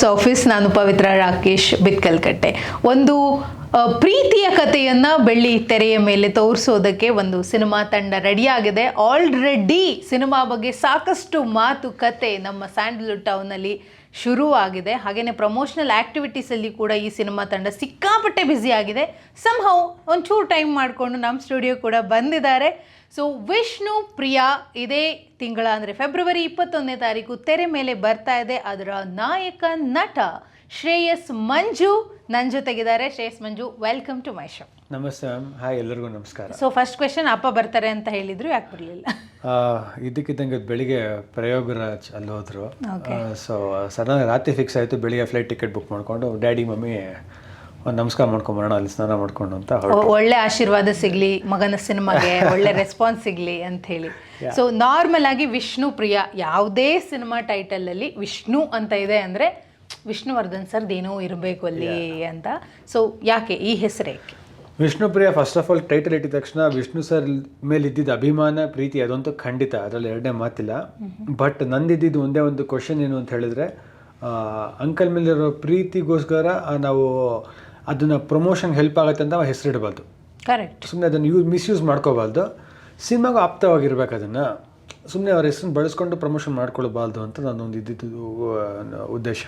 Box office ನಾನು ಪವಿತ್ರ ರಾಕೇಶ್ ಬಿತ್ಕಲ್ಕಟ್ಟೆ ಒಂದು ಪ್ರೀತಿಯ ಕಥೆಯನ್ನ ಬೆಳ್ಳಿ ತೆರೆಯ ಮೇಲೆ ತೋರಿಸೋದಕ್ಕೆ ಒಂದು ಸಿನಿಮಾ ತಂಡ ರೆಡಿಯಾಗಿದೆ ಆಲ್ರೆಡಿ ಸಿನಿಮಾ ಬಗ್ಗೆ ಸಾಕಷ್ಟು ಮಾತು, ಕತೆ ನಮ್ಮ ಸ್ಯಾಂಡಲ್ವುಡ್ ಟೌನಲ್ಲಿ ಶುರುವಾಗಿದೆ. ಹಾಗೆಯೇ ಪ್ರಮೋಷನಲ್ ಆ್ಯಕ್ಟಿವಿಟೀಸಲ್ಲಿ ಕೂಡ ಈ ಸಿನಿಮಾ ತಂಡ ಸಿಕ್ಕಾಪಟ್ಟೆ ಬ್ಯುಸಿ ಆಗಿದೆ. ಸಂಹೌ ಒಂಚೂರು ಟೈಮ್ ಮಾಡಿಕೊಂಡು ನಮ್ಮ ಸ್ಟುಡಿಯೋ ಕೂಡ ಬಂದಿದ್ದಾರೆ. ಸೊ ವಿಷ್ಣು ಪ್ರಿಯಾ ಇದೇ ತಿಂಗಳ ಅಂದರೆ ಫೆಬ್ರವರಿ ಇಪ್ಪತ್ತೊಂದನೇ ತಾರೀಕು ತೆರೆ ಮೇಲೆ ಬರ್ತಾ ಇದೆ. ಅದರ ನಾಯಕ ನಟ ಶ್ರೇಯಸ್ ಮಂಜು ನನ್ನ ಜೊತೆಗಿದ್ದಾರೆ. Shreyas Manju welcome to my show ನಮಸ್ತೆ ಮ್ಯಾಮ್. ಹಾಯ್ ಎಲ್ಲರಿಗೂ ನಮಸ್ಕಾರ. ಸೊ ಫಸ್ಟ್ ಕ್ವೆಶನ್ ಅಪ್ಪ ಬರ್ತಾರೆ ಅಂತ ಹೇಳಿದ್ರು ಯಾಕೆ ಬರಲಿಲ್ಲ? ಇದಕ್ಕಿದ್ದಂಗೆ ಬೆಳಿಗ್ಗೆ ಪ್ರಯೋಗರಾಜ್ ಅಲ್ಲಿ ಹೋದ್ರು. ಸೊ ಸಡನ್ ರಾತ್ರಿ ಫಿಕ್ಸ್ ಆಯಿತು. ಬೆಳಿಗ್ಗೆ ಫ್ಲೈಟ್ ಟಿಕೆಟ್ ಬುಕ್ ಮಾಡಿಕೊಂಡು ಡ್ಯಾಡಿ ಮಮ್ಮಿ ನಮಸ್ಕಾರ ಮಾಡ್ಕೊಂಬರೋಣ ಅಲ್ಲಿ ಸ್ನಾನ ಮಾಡ್ಕೊಂಡು ಅಂತ ಒಳ್ಳೆ ಆಶೀರ್ವಾದ ಸಿಗಲಿ ಮಗನ ಸಿನಿಮಾಗೆ ಒಳ್ಳೆ ರೆಸ್ಪಾನ್ಸ್ ಸಿಗಲಿ ಅಂತ ಹೇಳಿ. ಸೊ ನಾರ್ಮಲ್ ಆಗಿ ವಿಷ್ಣು ಪ್ರಿಯ ಯಾವುದೇ ಸಿನಿಮಾ ಟೈಟಲ್ ಅಲ್ಲಿ ವಿಷ್ಣು ಅಂತ ಇದೆ ಅಂದ್ರೆ ವಿಷ್ಣುವರ್ಧನ್ ಸರ್ ಏನೋ ಇರಬೇಕು ಅಲ್ಲಿ ಅಂತ. ಸೊ ಯಾಕೆ? ಈ ಹೆಸರೇ Vishnu Priya first of all title ಇಟ್ಟಿದ ತಕ್ಷಣ ವಿಷ್ಣು ಸರ್ ಮೇಲೆ ಇದ್ದಿದ್ದ ಅಭಿಮಾನ ಪ್ರೀತಿ ಅದಂತೂ ಖಂಡಿತ ಅದರಲ್ಲಿ ಎರಡನೇ ಮಾತಿಲ್ಲ. ಬಟ್ ನಂದಿದ್ದಿದ್ದು ಒಂದೇ ಒಂದು ಕ್ವಶನ್ ಏನು ಅಂತ ಹೇಳಿದ್ರೆ ಅಂಕಲ್ ಮೇಲಿರೋ ಪ್ರೀತಿಗೋಸ್ಕರ ನಾವು ಅದನ್ನು ಪ್ರಮೋಷನ್ಗೆ ಹೆಲ್ಪ್ ಆಗುತ್ತೆ ಅಂತ ಹೆಸರಿಡಬಾರ್ದು. ಕರೆಕ್ಟ್ ಸುಮ್ಮನೆ ಅದನ್ನು ಯೂಸ್ ಮಿಸ್ಯೂಸ್ ಮಾಡ್ಕೋಬಾರ್ದು. ಸಿನಿಮಾಗೂ ಆಪ್ತವಾಗಿರ್ಬೇಕು ಅದನ್ನು. ಸುಮ್ಮನೆ ಅವ್ರ ಹೆಸರನ್ನು ಬಳಸ್ಕೊಂಡು ಪ್ರಮೋಷನ್ ಮಾಡ್ಕೊಳ್ಬಾರ್ದು ಅಂತ ನನ್ನೊಂದು ಇದ್ದಿದ್ದು ಉದ್ದೇಶ.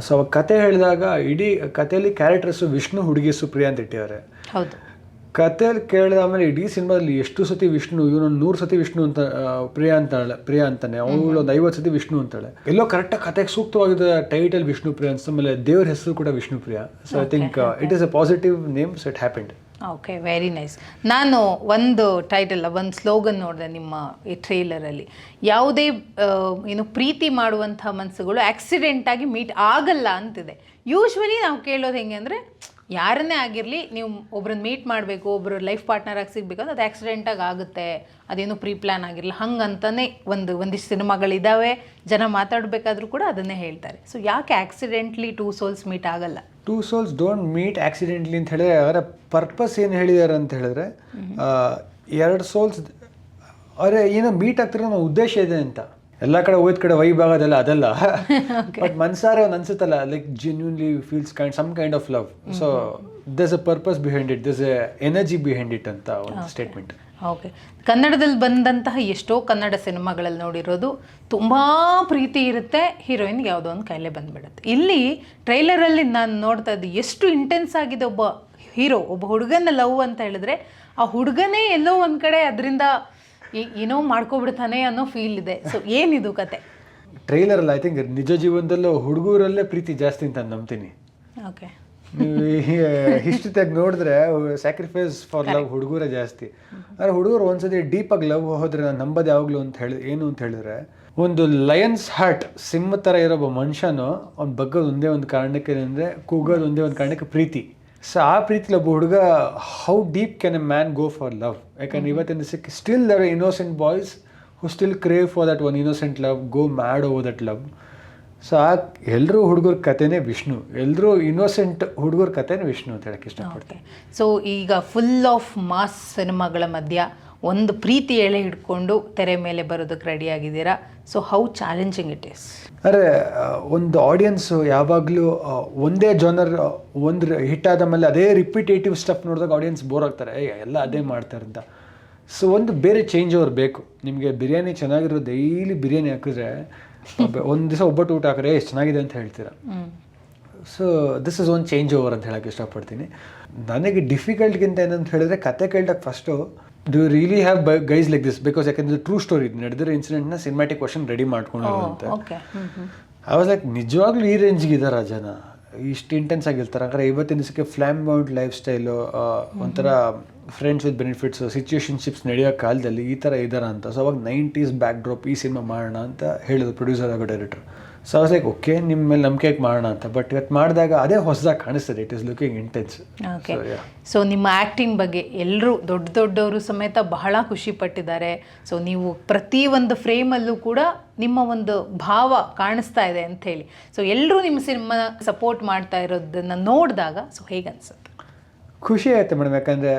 ಸೊ ಅವಾಗ ಕತೆ ಹೇಳಿದಾಗ ಇಡೀ ಕಥೆಯಲ್ಲಿ ಕ್ಯಾರೆಕ್ಟರ್ಸು ವಿಷ್ಣು ಹುಡುಗಿ ಸುಪ್ರಿಯಾ ಅಂತ ಇಟ್ಟಿದ್ದಾರೆ. ಹೌದು. ಕಥೆಯಲ್ಲಿ ಕೇಳಿದ ಆಮೇಲೆ ಇಡೀ ಸಿನಿಮಾದಲ್ಲಿ ಎಷ್ಟು ಸತಿ ವಿಷ್ಣು ಇವನೊಂದು ನೂರು ಸತಿ ವಿಷ್ಣು ಅಂತ ಪ್ರಿಯಾ ಅಂತಾಳೆ ಪ್ರಿಯಾ ಅಂತಾನೆ. ಅವಳು ಒಂದು ಐವತ್ತು ಸತಿ ವಿಷ್ಣು ಅಂತಾಳೆ. ಎಲ್ಲೋ ಕರೆಕ್ಟಾಗಿ ಕತೆಗೆ ಸೂಕ್ತವಾಗಿದ್ದ ಟೈಟಲ್ ವಿಷ್ಣು ಪ್ರಿಯಾ ಅನ್ಸ್ ಆಮೇಲೆ ದೇವ್ರ ಹೆಸರು ಕೂಡ Vishnu Priya. So I think it is a positive name so it happened okay very nice ನಾನು ಒಂದು ಟೈಟಲ್ ಒಂದು ಸ್ಲೋಗನ್ ನೋಡಿದೆ ನಿಮ್ಮ ಈ ಟ್ರೇಲರಲ್ಲಿ ಯಾವುದೇ ಏನು ಪ್ರೀತಿ ಮಾಡುವಂಥ ಮನಸ್ಸುಗಳು ಆಕ್ಸಿಡೆಂಟಾಗಿ ಮೀಟ್ ಆಗಲ್ಲ ಅಂತಿದೆ. ಯೂಶ್ವಲಿ ನಾವು ಕೇಳೋದು ಹೆಂಗೆ ಅಂದರೆ ಯಾರನ್ನೇ ಆಗಿರಲಿ ನೀವು ಒಬ್ರನ್ನ ಮೀಟ್ ಮಾಡಬೇಕು ಒಬ್ಬರು ಲೈಫ್ ಪಾರ್ಟ್ನರ್ ಆಗಿ ಸಿಗಬೇಕು ಅಂದ್ರೆ ಅದು ಆ್ಯಕ್ಸಿಡೆಂಟಾಗಿ ಆಗುತ್ತೆ. ಅದೇನು ಪ್ರೀ ಪ್ಲ್ಯಾನ್ ಆಗಿರಲ್ಲ ಹಂಗಂತಲೇ ಒಂದು ಒಂದಿಷ್ಟು ಸಿನಿಮಾಗಳಿದ್ದಾವೆ ಜನ ಮಾತಾಡಬೇಕಾದ್ರೂ ಕೂಡ ಅದನ್ನೇ ಹೇಳ್ತಾರೆ. ಸೊ ಯಾಕೆ ಆ್ಯಕ್ಸಿಡೆಂಟ್ಲಿ ಟೂ ಸೋಲ್ಸ್ ಮೀಟ್ ಆಗಲ್ಲ? Two souls don't meet accidentally ಅಂತ ಹೇಳಿದ್ರೆ ಅವರ ಪರ್ಪಸ್ ಏನು ಹೇಳಿದ್ದಾರೆ ಅಂತ ಹೇಳಿದ್ರೆ ಎರಡು ಸೋಲ್ಸ್ ಅವರೇ ಏನೋ ಮೀಟ್ ಆಗ್ತಿರೋ ಉದ್ದೇಶ ಇದೆ ಅಂತ. ಎಲ್ಲ ಕಡೆ ಹೋಯ್ದ ಕಡೆ ವೈಬ್ ಅದೆಲ್ಲ. ಅದಲ್ಲ ಬಟ್ ಮನ್ಸಾರೆ ಒಂದು ಅನ್ಸುತ್ತಲ್ಲ like genuinely feels kind some kind of love so there's a purpose behind it there's a energy behind it ಅಂತ ಒಂದು ಸ್ಟೇಟ್ಮೆಂಟ್ ಓಕೆ ಕನ್ನಡದಲ್ಲಿ ಬಂದಂತಹ ಎಷ್ಟೋ ಕನ್ನಡ ಸಿನಿಮಾಗಳಲ್ಲಿ ನೋಡಿರೋದು ತುಂಬ ಪ್ರೀತಿ ಇರುತ್ತೆ ಹೀರೋಯಿನ್ಗೆ ಯಾವುದೋ ಒಂದು ಕಾಯಿಲೆ ಬಂದ್ಬಿಡುತ್ತೆ. ಇಲ್ಲಿ ಟ್ರೈಲರಲ್ಲಿ ನಾನು ನೋಡ್ತಾ ಇದ್ದೆ ಎಷ್ಟು ಇಂಟೆನ್ಸ್ ಆಗಿದೆ ಒಬ್ಬ ಹೀರೋ ಒಬ್ಬ ಹುಡುಗನ ಲವ್ ಅಂತ ಹೇಳಿದ್ರೆ ಆ ಹುಡುಗನೇ ಎಲ್ಲೋ ಒಂದು ಕಡೆ ಅದರಿಂದ ಏನೋ ಮಾಡ್ಕೊಬಿಡ್ತಾನೆ ಅನ್ನೋ ಫೀಲ್ ಇದೆ. ಸೊ ಏನಿದು ಕತೆ? ಟ್ರೈಲರ್ ಅಲ್ಲ ಐ ಥಿಂಕ್ ನಿಜ ಜೀವನದಲ್ಲೂ ಹುಡುಗರಲ್ಲೇ ಪ್ರೀತಿ ಜಾಸ್ತಿ ಅಂತ ನಂಬ್ತೀನಿ. ಓಕೆ ಹಿಸ್ಟ್ರಿ ತೆಗೆದು ನೋಡಿದ್ರೆ ಸ್ಯಾಕ್ರಿಫೈಸ್ ಫಾರ್ ಲವ್ ಹುಡುಗರೇ ಜಾಸ್ತಿ. ಆದರೆ ಹುಡುಗರು ಒಂದ್ಸತಿ ಡೀಪಾಗಿ ಲವ್ ಹೋದ್ರೆ ನಾನು ನಂಬೋದು ಯಾವಾಗಲೂ ಅಂತ ಹೇಳಿ ಏನು ಅಂತ ಹೇಳಿದ್ರೆ ಒಂದು ಲಯನ್ಸ್ ಹಾರ್ಟ್ ಸಿಂಹ ಥರ ಇರೋ ಒಬ್ಬ ಮನುಷ್ಯನು ಅವ್ನು ಬಗ್ಗೋದು ಒಂದೇ ಒಂದು ಕಾರಣಕ್ಕೆ ಅಂದರೆ ಕೂಗೋದು ಒಂದೇ ಒಂದು ಕಾರಣಕ್ಕೆ ಪ್ರೀತಿ. ಸೊ ಆ ಪ್ರೀತಿಲಿ ಒಬ್ಬ ಹುಡುಗ how deep can a man go for love ಯಾಕಂದ್ರೆ ಇವತ್ತಿನ sick still there innocent boys who still crave for that one innocent love go mad o that love so ಆ ಎಲ್ಲರೂ ಹುಡುಗರ ಕಥೆನೇ ವಿಷ್ಣು. ಎಲ್ಲರೂ ಇನ್ನೋಸೆಂಟ್ ಹುಡುಗರ ಕಥೆನೇ ವಿಷ್ಣು ಅಂತ ಹೇಳಕ್ಕೆ ಇಷ್ಟಪಡ್ತೀನಿ. ಓಕೆ ಸೊ ಈಗ ಫುಲ್ ಆಫ್ ಮಾಸ್ ಸಿನಿಮಾಗಳ ಮಧ್ಯ ಒಂದು ಪ್ರೀತಿ ಎಳೆ ಹಿಡ್ಕೊಂಡು ತೆರೆ ಮೇಲೆ ಬರೋದಕ್ಕೆ ರೆಡಿ ಆಗಿದ್ದೀರಾ? So how challenging it is ಅರೆ ಒಂದು ಆಡಿಯನ್ಸು ಯಾವಾಗಲೂ ಒಂದೇ ಜೋನರ್ ಒಂದು ಹಿಟ್ ಆದ ಮೇಲೆ ಅದೇ ರಿಪಿಟೇಟಿವ್ ಸ್ಟಫ್ ನೋಡಿದಾಗ ಆಡಿಯನ್ಸ್ ಬೋರ್ ಆಗ್ತಾರೆ. ಏ ಎಲ್ಲ ಅದೇ ಮಾಡ್ತಾರೆ ಅಂತ. ಸೊ ಒಂದು ಬೇರೆ ಚೇಂಜ್ ಅವ್ರು ಬೇಕು. ನಿಮಗೆ ಬಿರಿಯಾನಿ ಚೆನ್ನಾಗಿರೋ ಡೈಲಿ ಬಿರಿಯಾನಿ ಹಾಕಿದ್ರೆ ಒಂದು ದಿವಸ ಒಬ್ಬಟ್ಟು ಊಟ ಹಾಕಿದ್ರೆ ಎಷ್ಟು ಚೆನ್ನಾಗಿದೆ ಅಂತ ಹೇಳ್ತೀರಾ? So this is one change over ಅಂತ ಹೇಳೋಕ್ಕೆ ಇಷ್ಟಪಡ್ತೀನಿ. ನನಗೆ ಡಿಫಿಕಲ್ಟ್ಗಿಂತ ಏನಂತ ಹೇಳಿದ್ರೆ ಕತೆ ಕೇಳ್ದಾಗ first do really have guys like this because ಯಾಕಂದ್ರೆ ಟ್ರೂ ಸ್ಟೋರಿ ನಡೆದಿರೋ ಇನ್ಸಿಡೆಂಟ್ನ ಸಿನಿಮ್ಯಾಟಿಕ್ ಕ್ವಶನ್ ರೆಡಿ ಮಾಡ್ಕೊಂಡಿರೋ ಅಂತ. ಐ ವಾಸ್ ಲೈಕ್ ನಿಜವಾಗ್ಲೂ ಈ ರೇಂಜ್ಗೆ ಇದ್ದಾರ ಜನ? ಇಷ್ಟು ಇಂಟೆನ್ಸ್ ಆಗಿರ್ತಾರೆ. ಅಂದ್ರೆ ಇವತ್ತಿನ ದಿವಸಕ್ಕೆ ಫ್ಲಾಮ್ ಬೌಂಡ್ ಲೈಫ್ ಸ್ಟೈಲು ಒಂಥರ ಫ್ರೆಂಡ್ಸ್ ವಿತ್ ಬೆನಿಫಿಟ್ಸ್ ಸಿಚುಯೇಷನ್ಶಿಪ್ಸ್ ನಡೆಯೋ ಕಾಲದಲ್ಲಿ ಈ ಥರ ಇದಾರ ಅಂತ. ಸೊ ಅವಾಗ ನೈಂಟೀಸ್ ಬ್ಯಾಕ್ ಡ್ರಾಪ್ ಈ ಸಿನಿಮಾ ಮಾಡೋಣ ಅಂತ ಹೇಳಿದ್ರು ಪ್ರೊಡ್ಯೂಸರ್ ಆಗೋ director so was like okay ನಿಮ್ಮ ಮೇಲೆ ನಂಬಿಕೆ ಮಾಡೋಣ ಅಂತ. ಬಟ್ ಇವತ್ತು ಮಾಡಿದಾಗ ಅದೇ ಹೊಸದಾಗಿ ಕಾಣಿಸ್ತದೆ. It is looking intense okay so ನಿಮ್ಮ ಆ್ಯಕ್ಟಿಂಗ್ ಬಗ್ಗೆ ಎಲ್ಲರೂ ದೊಡ್ಡ ದೊಡ್ಡವರು ಸಮೇತ ಬಹಳ ಖುಷಿ ಪಟ್ಟಿದ್ದಾರೆ. ಸೊ ನೀವು ಪ್ರತಿ ಒಂದು ಫ್ರೇಮಲ್ಲೂ ಕೂಡ ನಿಮ್ಮ ಒಂದು ಭಾವ ಕಾಣಿಸ್ತಾ ಇದೆ ಅಂತ ಹೇಳಿ. ಸೊ ಎಲ್ಲರೂ ನಿಮ್ಮ ಸಿನಿಮಾ ಸಪೋರ್ಟ್ ಮಾಡ್ತಾ ಇರೋದನ್ನು ನೋಡಿದಾಗ ಸೊ ಹೇಗನ್ಸುತ್ತೆ ಖುಷಿ ಆಯಿತು ಮೇಡಮ್. ಯಾಕಂದರೆ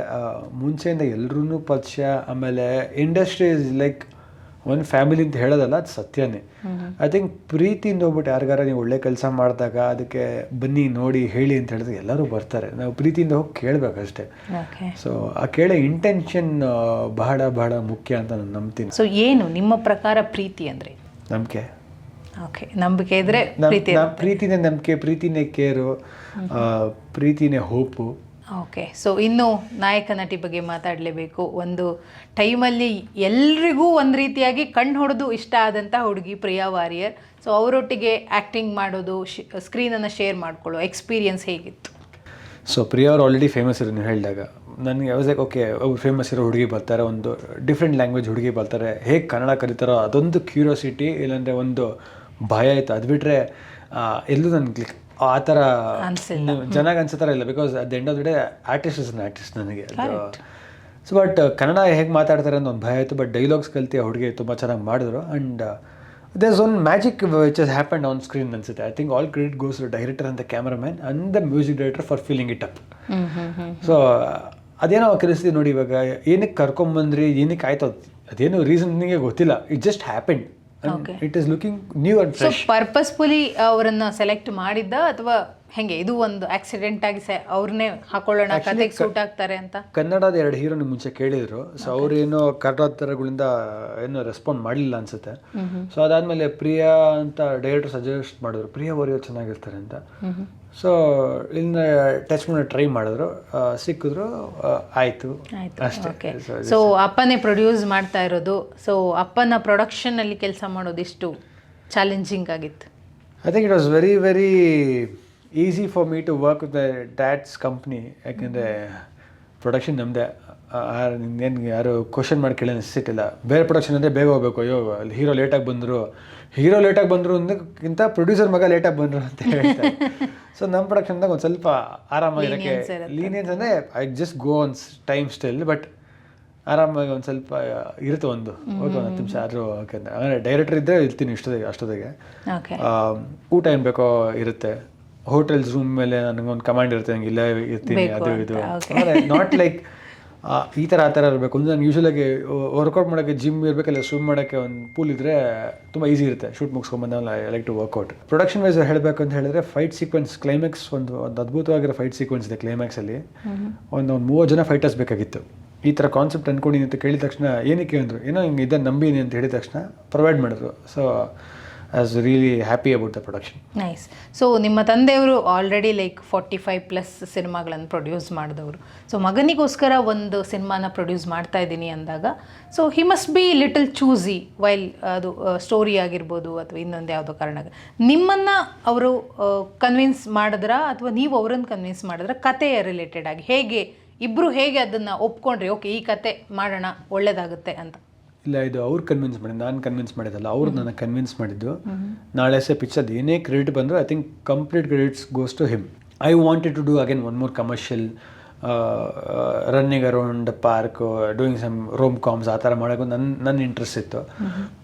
ಮುಂಚೆಯಿಂದ ಎಲ್ಲರೂ ಪರಿಚಯ ಆಮೇಲೆ ಇಂಡಸ್ಟ್ರಿ ಇಸ್ ಲೈಕ್ ಒಂದು ಫ್ಯಾಮಿಲಿ ಅಂತ ಹೇಳೋದಲ್ಲ ಅದು ಸತ್ಯನೇ. ಐ ಥಿಂಕ್ ಪ್ರೀತಿಯಿಂದ ಹೋಗ್ಬಿಟ್ಟು ಯಾರಿಗಾರ ನೀವು ಒಳ್ಳೆ ಕೆಲಸ ಮಾಡಿದಾಗ ಅದಕ್ಕೆ ಬನ್ನಿ ನೋಡಿ ಹೇಳಿ ಅಂತ ಹೇಳಿದ್ರೆ ಎಲ್ಲರೂ ಬರ್ತಾರೆ. ನಾವು ಪ್ರೀತಿಯಿಂದ ಹೋಗಿ ಕೇಳಬೇಕಷ್ಟೇ. ಸೊ ಆ ಕೇಳೋ ಇಂಟೆನ್ಷನ್ ಬಹಳ ಬಹಳ ಮುಖ್ಯ ಅಂತ ನಾನು ನಂಬ್ತೀನಿ. ಸೊ ಏನು? ನಿಮ್ಮ ಪ್ರಕಾರ ಪ್ರೀತಿ ಅಂದ್ರೆ? ನಂಬಿಕೆ. ಓಕೆ ನಂಬಿಕೆ ಇದ್ರೆ ಪ್ರೀತಿ ಪ್ರೀತಿನೇ ನಂಬಿಕೆ ಪ್ರೀತಿನೇ ಕೇರು ಪ್ರೀತಿನೇ ಹೋಪು. ಓಕೆ ಸೊ ಇನ್ನು ನಾಯಕ ನಟಿ ಬಗ್ಗೆ ಮಾತಾಡಲೇಬೇಕು. ಒಂದು ಟೈಮಲ್ಲಿ ಎಲ್ರಿಗೂ ಒಂದು ರೀತಿಯಾಗಿ ಕಣ್ಣು ಹೊಡೆದು ಇಷ್ಟ ಆದಂಥ ಹುಡುಗಿ ಪ್ರಿಯಾ ವಾರಿಯರ್. ಸೊ ಅವರೊಟ್ಟಿಗೆ ಆ್ಯಕ್ಟಿಂಗ್ ಮಾಡೋದು ಸ್ಕ್ರೀನನ್ನು ಶೇರ್ ಮಾಡ್ಕೊಳ್ಳೋ ಎಕ್ಸ್ಪೀರಿಯನ್ಸ್ ಹೇಗಿತ್ತು? ಸೊ ಪ್ರಿಯಾ ಅವ್ರು ಆಲ್ರೆಡಿ ಫೇಮಸ್ ಇರೋ ನೀವು ಹೇಳಿದಾಗ. ನನಗೆ ವಾಸ್ ಓಕೆ ಫೇಮಸ್ ಇರೋ ಹುಡುಗಿ ಬರ್ತಾರೆ, ಒಂದು ಡಿಫ್ರೆಂಟ್ ಲ್ಯಾಂಗ್ವೇಜ್ ಹುಡುಗಿ ಬರ್ತಾರೆ. ಹೇಗೆ ಕನ್ನಡ ಕಲಿತಾರೋ ಅದೊಂದು ಕ್ಯೂರಿಯಾಸಿಟಿ ಇಲ್ಲಾಂದರೆ ಒಂದು ಭಯ ಆಯಿತು ಅದು ಬಿಟ್ಟರೆ ಎಲ್ಲೂ ನನಗೆ ಆ ಥರ. ಚೆನ್ನಾಗಿ ಅನ್ಸೋ ಇಲ್ಲ because at the end of the day artist is an artist ನನಗೆ ಸೊ ಬಟ್ ಕನ್ನಡ ಹೇಗೆ ಮಾತಾಡ್ತಾರೆ ಅಂತ ಒಂದು ಭಯ ಆಯಿತು ಬಟ್ ಡೈಲಾಗ್ಸ್ ಕಲ್ತಿ ಆ ಹುಡುಗಿ ತುಂಬ ಚೆನ್ನಾಗಿ ಮಾಡಿದ್ರು and there's one magic which is happen on screen ಅನ್ಸುತ್ತೆ. I think all credit goes director ಅಂತ cameraman and the music director for feeling it up so ಅದೇನೋ ಕಲಿಸ್ತೀವಿ ನೋಡಿ ಇವಾಗ ಏನಕ್ಕೆ ಕರ್ಕೊಂಬಂದ್ರಿ ಏನಕ್ಕೆ ಆಯ್ತು ಅದ್- ಅದೇನು ರೀಸನ್ ನಿಮಗೆ ಗೊತ್ತಿಲ್ಲ it just happened. It is looking new and so purposefully ಅವರನ್ನ ಸೆಲೆಕ್ಟ್ ಮಾಡಿದ್ದ ಅಥವಾ ಹೆಂಗೆ ಇದು ಒಂದು ಆಕ್ಸಿಡೆಂಟ್ ಆಗಿ ಅವ್ರನ್ನೇ ಹಾಕೊಳ್ಳೋಣ ಕತೆಗೆ ಸೂಟ್ ಆಗ್ತಾರೆ ಅಂತ? ಕನ್ನಡದ ಎರಡು ಹೀರೋ ಮುಂಚೆ ಕೇಳಿದ್ರು. ಸೊ ಅವ್ರೇನೋ ಕರ್ನಾಟಕಗಳಿಂದ ಏನು ರೆಸ್ಪಾಂಡ್ ಮಾಡಲಿಲ್ಲ ಅನ್ಸುತ್ತೆ. ಸೊ ಅದಾದಮೇಲೆ ಪ್ರಿಯಾ ಅಂತ ಡೈರೆಕ್ಟರ್ ಸಜೆಸ್ಟ್ ಮಾಡಿದ್ರು. ಪ್ರಿಯಾ ಅವರಿಗೆ ಚೆನ್ನಾಗಿರ್ತಾರೆ ಅಂತ. ಸೊ ಇಲ್ಲಿಂದ ಟಚ್ ಮಾಡಿ ಟ್ರೈ ಮಾಡಿದ್ರು. ಸಿಕ್ಕಿದ್ರು. ಆಯಿತು. ಅಷ್ಟೇ. ಸೊ ಅಪ್ಪನೇ ಪ್ರೊಡ್ಯೂಸ್ ಮಾಡ್ತಾ ಇರೋದು. ಸೊ ಅಪ್ಪನ ಪ್ರೊಡಕ್ಷನ್ ಅಲ್ಲಿ ಕೆಲಸ ಮಾಡೋದು ಎಷ್ಟು ಚಾಲೆಂಜಿಂಗ್ ಆಗಿತ್ತು? I think it was very very easy for me to work with dad's company ಯಾಕೆಂದರೆ ಪ್ರೊಡಕ್ಷನ್ ನಮ್ಮದೇ ಏನು ಯಾರು ಕ್ವಶನ್ ಮಾಡಿ ಕೇಳಿ ಅನಿಸ್ತಿಲ್ಲ ಬೇರೆ ಪ್ರೊಡಕ್ಷನ್ ಅಂದರೆ ಬೇಗ ಹೋಗ್ಬೇಕು. ಅಯ್ಯೋ ಅಲ್ಲಿ ಹೀರೋ ಲೇಟಾಗಿ ಬಂದರು. ಹೀರೋ ಲೇಟಾಗಿ ಬಂದರು ಅಂದಕ್ಕಿಂತ ಪ್ರೊಡ್ಯೂಸರ್ ಮಗ ಲೇಟಾಗಿ ಬಂದರು ಅಂತ ಹೇಳ್ತಾರೆ. ಸೊ ನಮ್ಮ ಪ್ರೊಡಕ್ಷನ್ದಾಗ ಒಂದು ಸ್ವಲ್ಪ ಆರಾಮಾಗಿರೋಕ್ಕೆ ಲೀನಿಯನ್ಸ್ ಅಂದರೆ I just go on time still but ಆರಾಮಾಗಿ ಒಂದು ಸ್ವಲ್ಪ ಇರುತ್ತೆ ಒಂದು. ಓಕೆ ಒಂದು ಹತ್ತು ನಿಮಿಷ ಆದರೂ ಓಕೆ ಅಂದರೆ ಡೈರೆಕ್ಟರ್ ಇದ್ದರೆ ಇರ್ತೀನಿ ಇಷ್ಟೊತ್ತಿಗೆ ಅಷ್ಟೊತ್ತಿಗೆ. ಊಟ ಏನು ಬೇಕೋ ಇರುತ್ತೆ. ಹೋಟೆಲ್ಸ್ ರೂಮ್ ಮೇಲೆ ನನಗೊಂದು ಕಮಾಂಡ್ ಇರುತ್ತೆ ನಂಗೆ ಇಲ್ಲೇ ಇರ್ತೀನಿ ಅದು ಇದು. ನಾಟ್ ಲೈಕ್ ಈ ಥರ ಆ ಥರ ಇರಬೇಕು. ಅಂದರೆ ನಾನು ಯೂಶಲಾಗಿ ವರ್ಕೌಟ್ ಮಾಡೋಕ್ಕೆ ಜಿಮ್ ಇರಬೇಕಲ್ಲ ಸ್ವಿಮ್ ಮಾಡೋಕ್ಕೆ ಒಂದು ಪೂಲ್ ಇದ್ದರೆ ತುಂಬ ಈಸಿ ಇರುತ್ತೆ. Shoot ಮುಗಿಸ್ಕೊಂಬಂದಲ್ಲ I like to work out production wise ಹೇಳಬೇಕು ಅಂತ ಹೇಳಿದ್ರೆ ಫೈಟ್ ಸೀಕ್ವೆನ್ಸ್ ಕ್ಲೈಮ್ಯಾಕ್ಸ್ ಒಂದು ಒಂದು ಅದ್ಭುತವಾಗಿರೋ ಫೈಟ್ ಸೀಕ್ವೆನ್ಸ್ ಇದೆ ಕ್ಲೈಮ್ಯಾಕ್ಸಲ್ಲಿ ಒಂದು ಒಂದು ಮೂವತ್ತು ಜನ ಫೈಟರ್ಸ್ ಬೇಕಾಗಿತ್ತು. ಈ ಥರ ಕಾನ್ಸೆಪ್ಟ್ ಅಂದ್ಕೊಂಡಿನಿ ಅಂತ ಕೇಳಿದ ತಕ್ಷಣ ಏನಕ್ಕೆ ಅಂದರು ಏನೋ ಹಿಂಗೆ ಇದನ್ನು ನಂಬಿನಿ ಅಂತ ಹೇಳಿದ ತಕ್ಷಣ ಪ್ರೊವೈಡ್ ಮಾಡಿದ್ರು. So was really happy about the production nice so ನಿಮ್ಮ ತಂದೆಯವರು already like forty five plus ಸಿನಿಮಾಗಳನ್ನು ಪ್ರೊಡ್ಯೂಸ್ ಮಾಡಿದವರು. ಸೊ ಮಗನಿಗೋಸ್ಕರ ಒಂದು ಸಿನಿಮಾನ ಪ್ರೊಡ್ಯೂಸ್ ಮಾಡ್ತಾ ಇದ್ದೀನಿ ಅಂದಾಗ so he must be little choosy while ಅದು ಸ್ಟೋರಿ ಆಗಿರ್ಬೋದು ಅಥವಾ ಇನ್ನೊಂದು ಯಾವುದೋ ಕಾರಣ ನಿಮ್ಮನ್ನು ಅವರು ಕನ್ವಿನ್ಸ್ ಮಾಡಿದ್ರ ಅಥವಾ ನೀವು ಅವರನ್ನು ಕನ್ವಿನ್ಸ್ ಮಾಡಿದ್ರ? ಕತೆಯ ರಿಲೇಟೆಡ್ ಆಗಿ. ಹೇಗೆ? ಇಬ್ಬರು ಹೇಗೆ ಅದನ್ನು ಒಪ್ಕೊಂಡ್ರಿ? ಓಕೆ ಈ ಕತೆ ಮಾಡೋಣ ಒಳ್ಳೆಯದಾಗುತ್ತೆ ಅಂತ. ಇಲ್ಲ ಇದು ಅವ್ರು ಕನ್ವಿನ್ಸ್ ಮಾಡಿ ನಾನು ಕನ್ವಿನ್ಸ್ ಮಾಡಿದ್ದಲ್ಲ ಅವ್ರು ನನ್ನ ಕನ್ವಿನ್ಸ್ ಮಾಡಿದ್ದು. ನಾಳೆ ಸೆ ಪಿಕ್ಚರ್ ಏನೇ ಕ್ರೆಡಿಟ್ ಬಂದರೂ I think complete credits goes to him I wanted to do again one more commercial running around park doing some rom coms ಆ ಥರ ಮಾಡೋಕ್ಕೂ ನನ್ನ ನನ್ನ ಇಂಟ್ರೆಸ್ಟ್ ಇತ್ತು.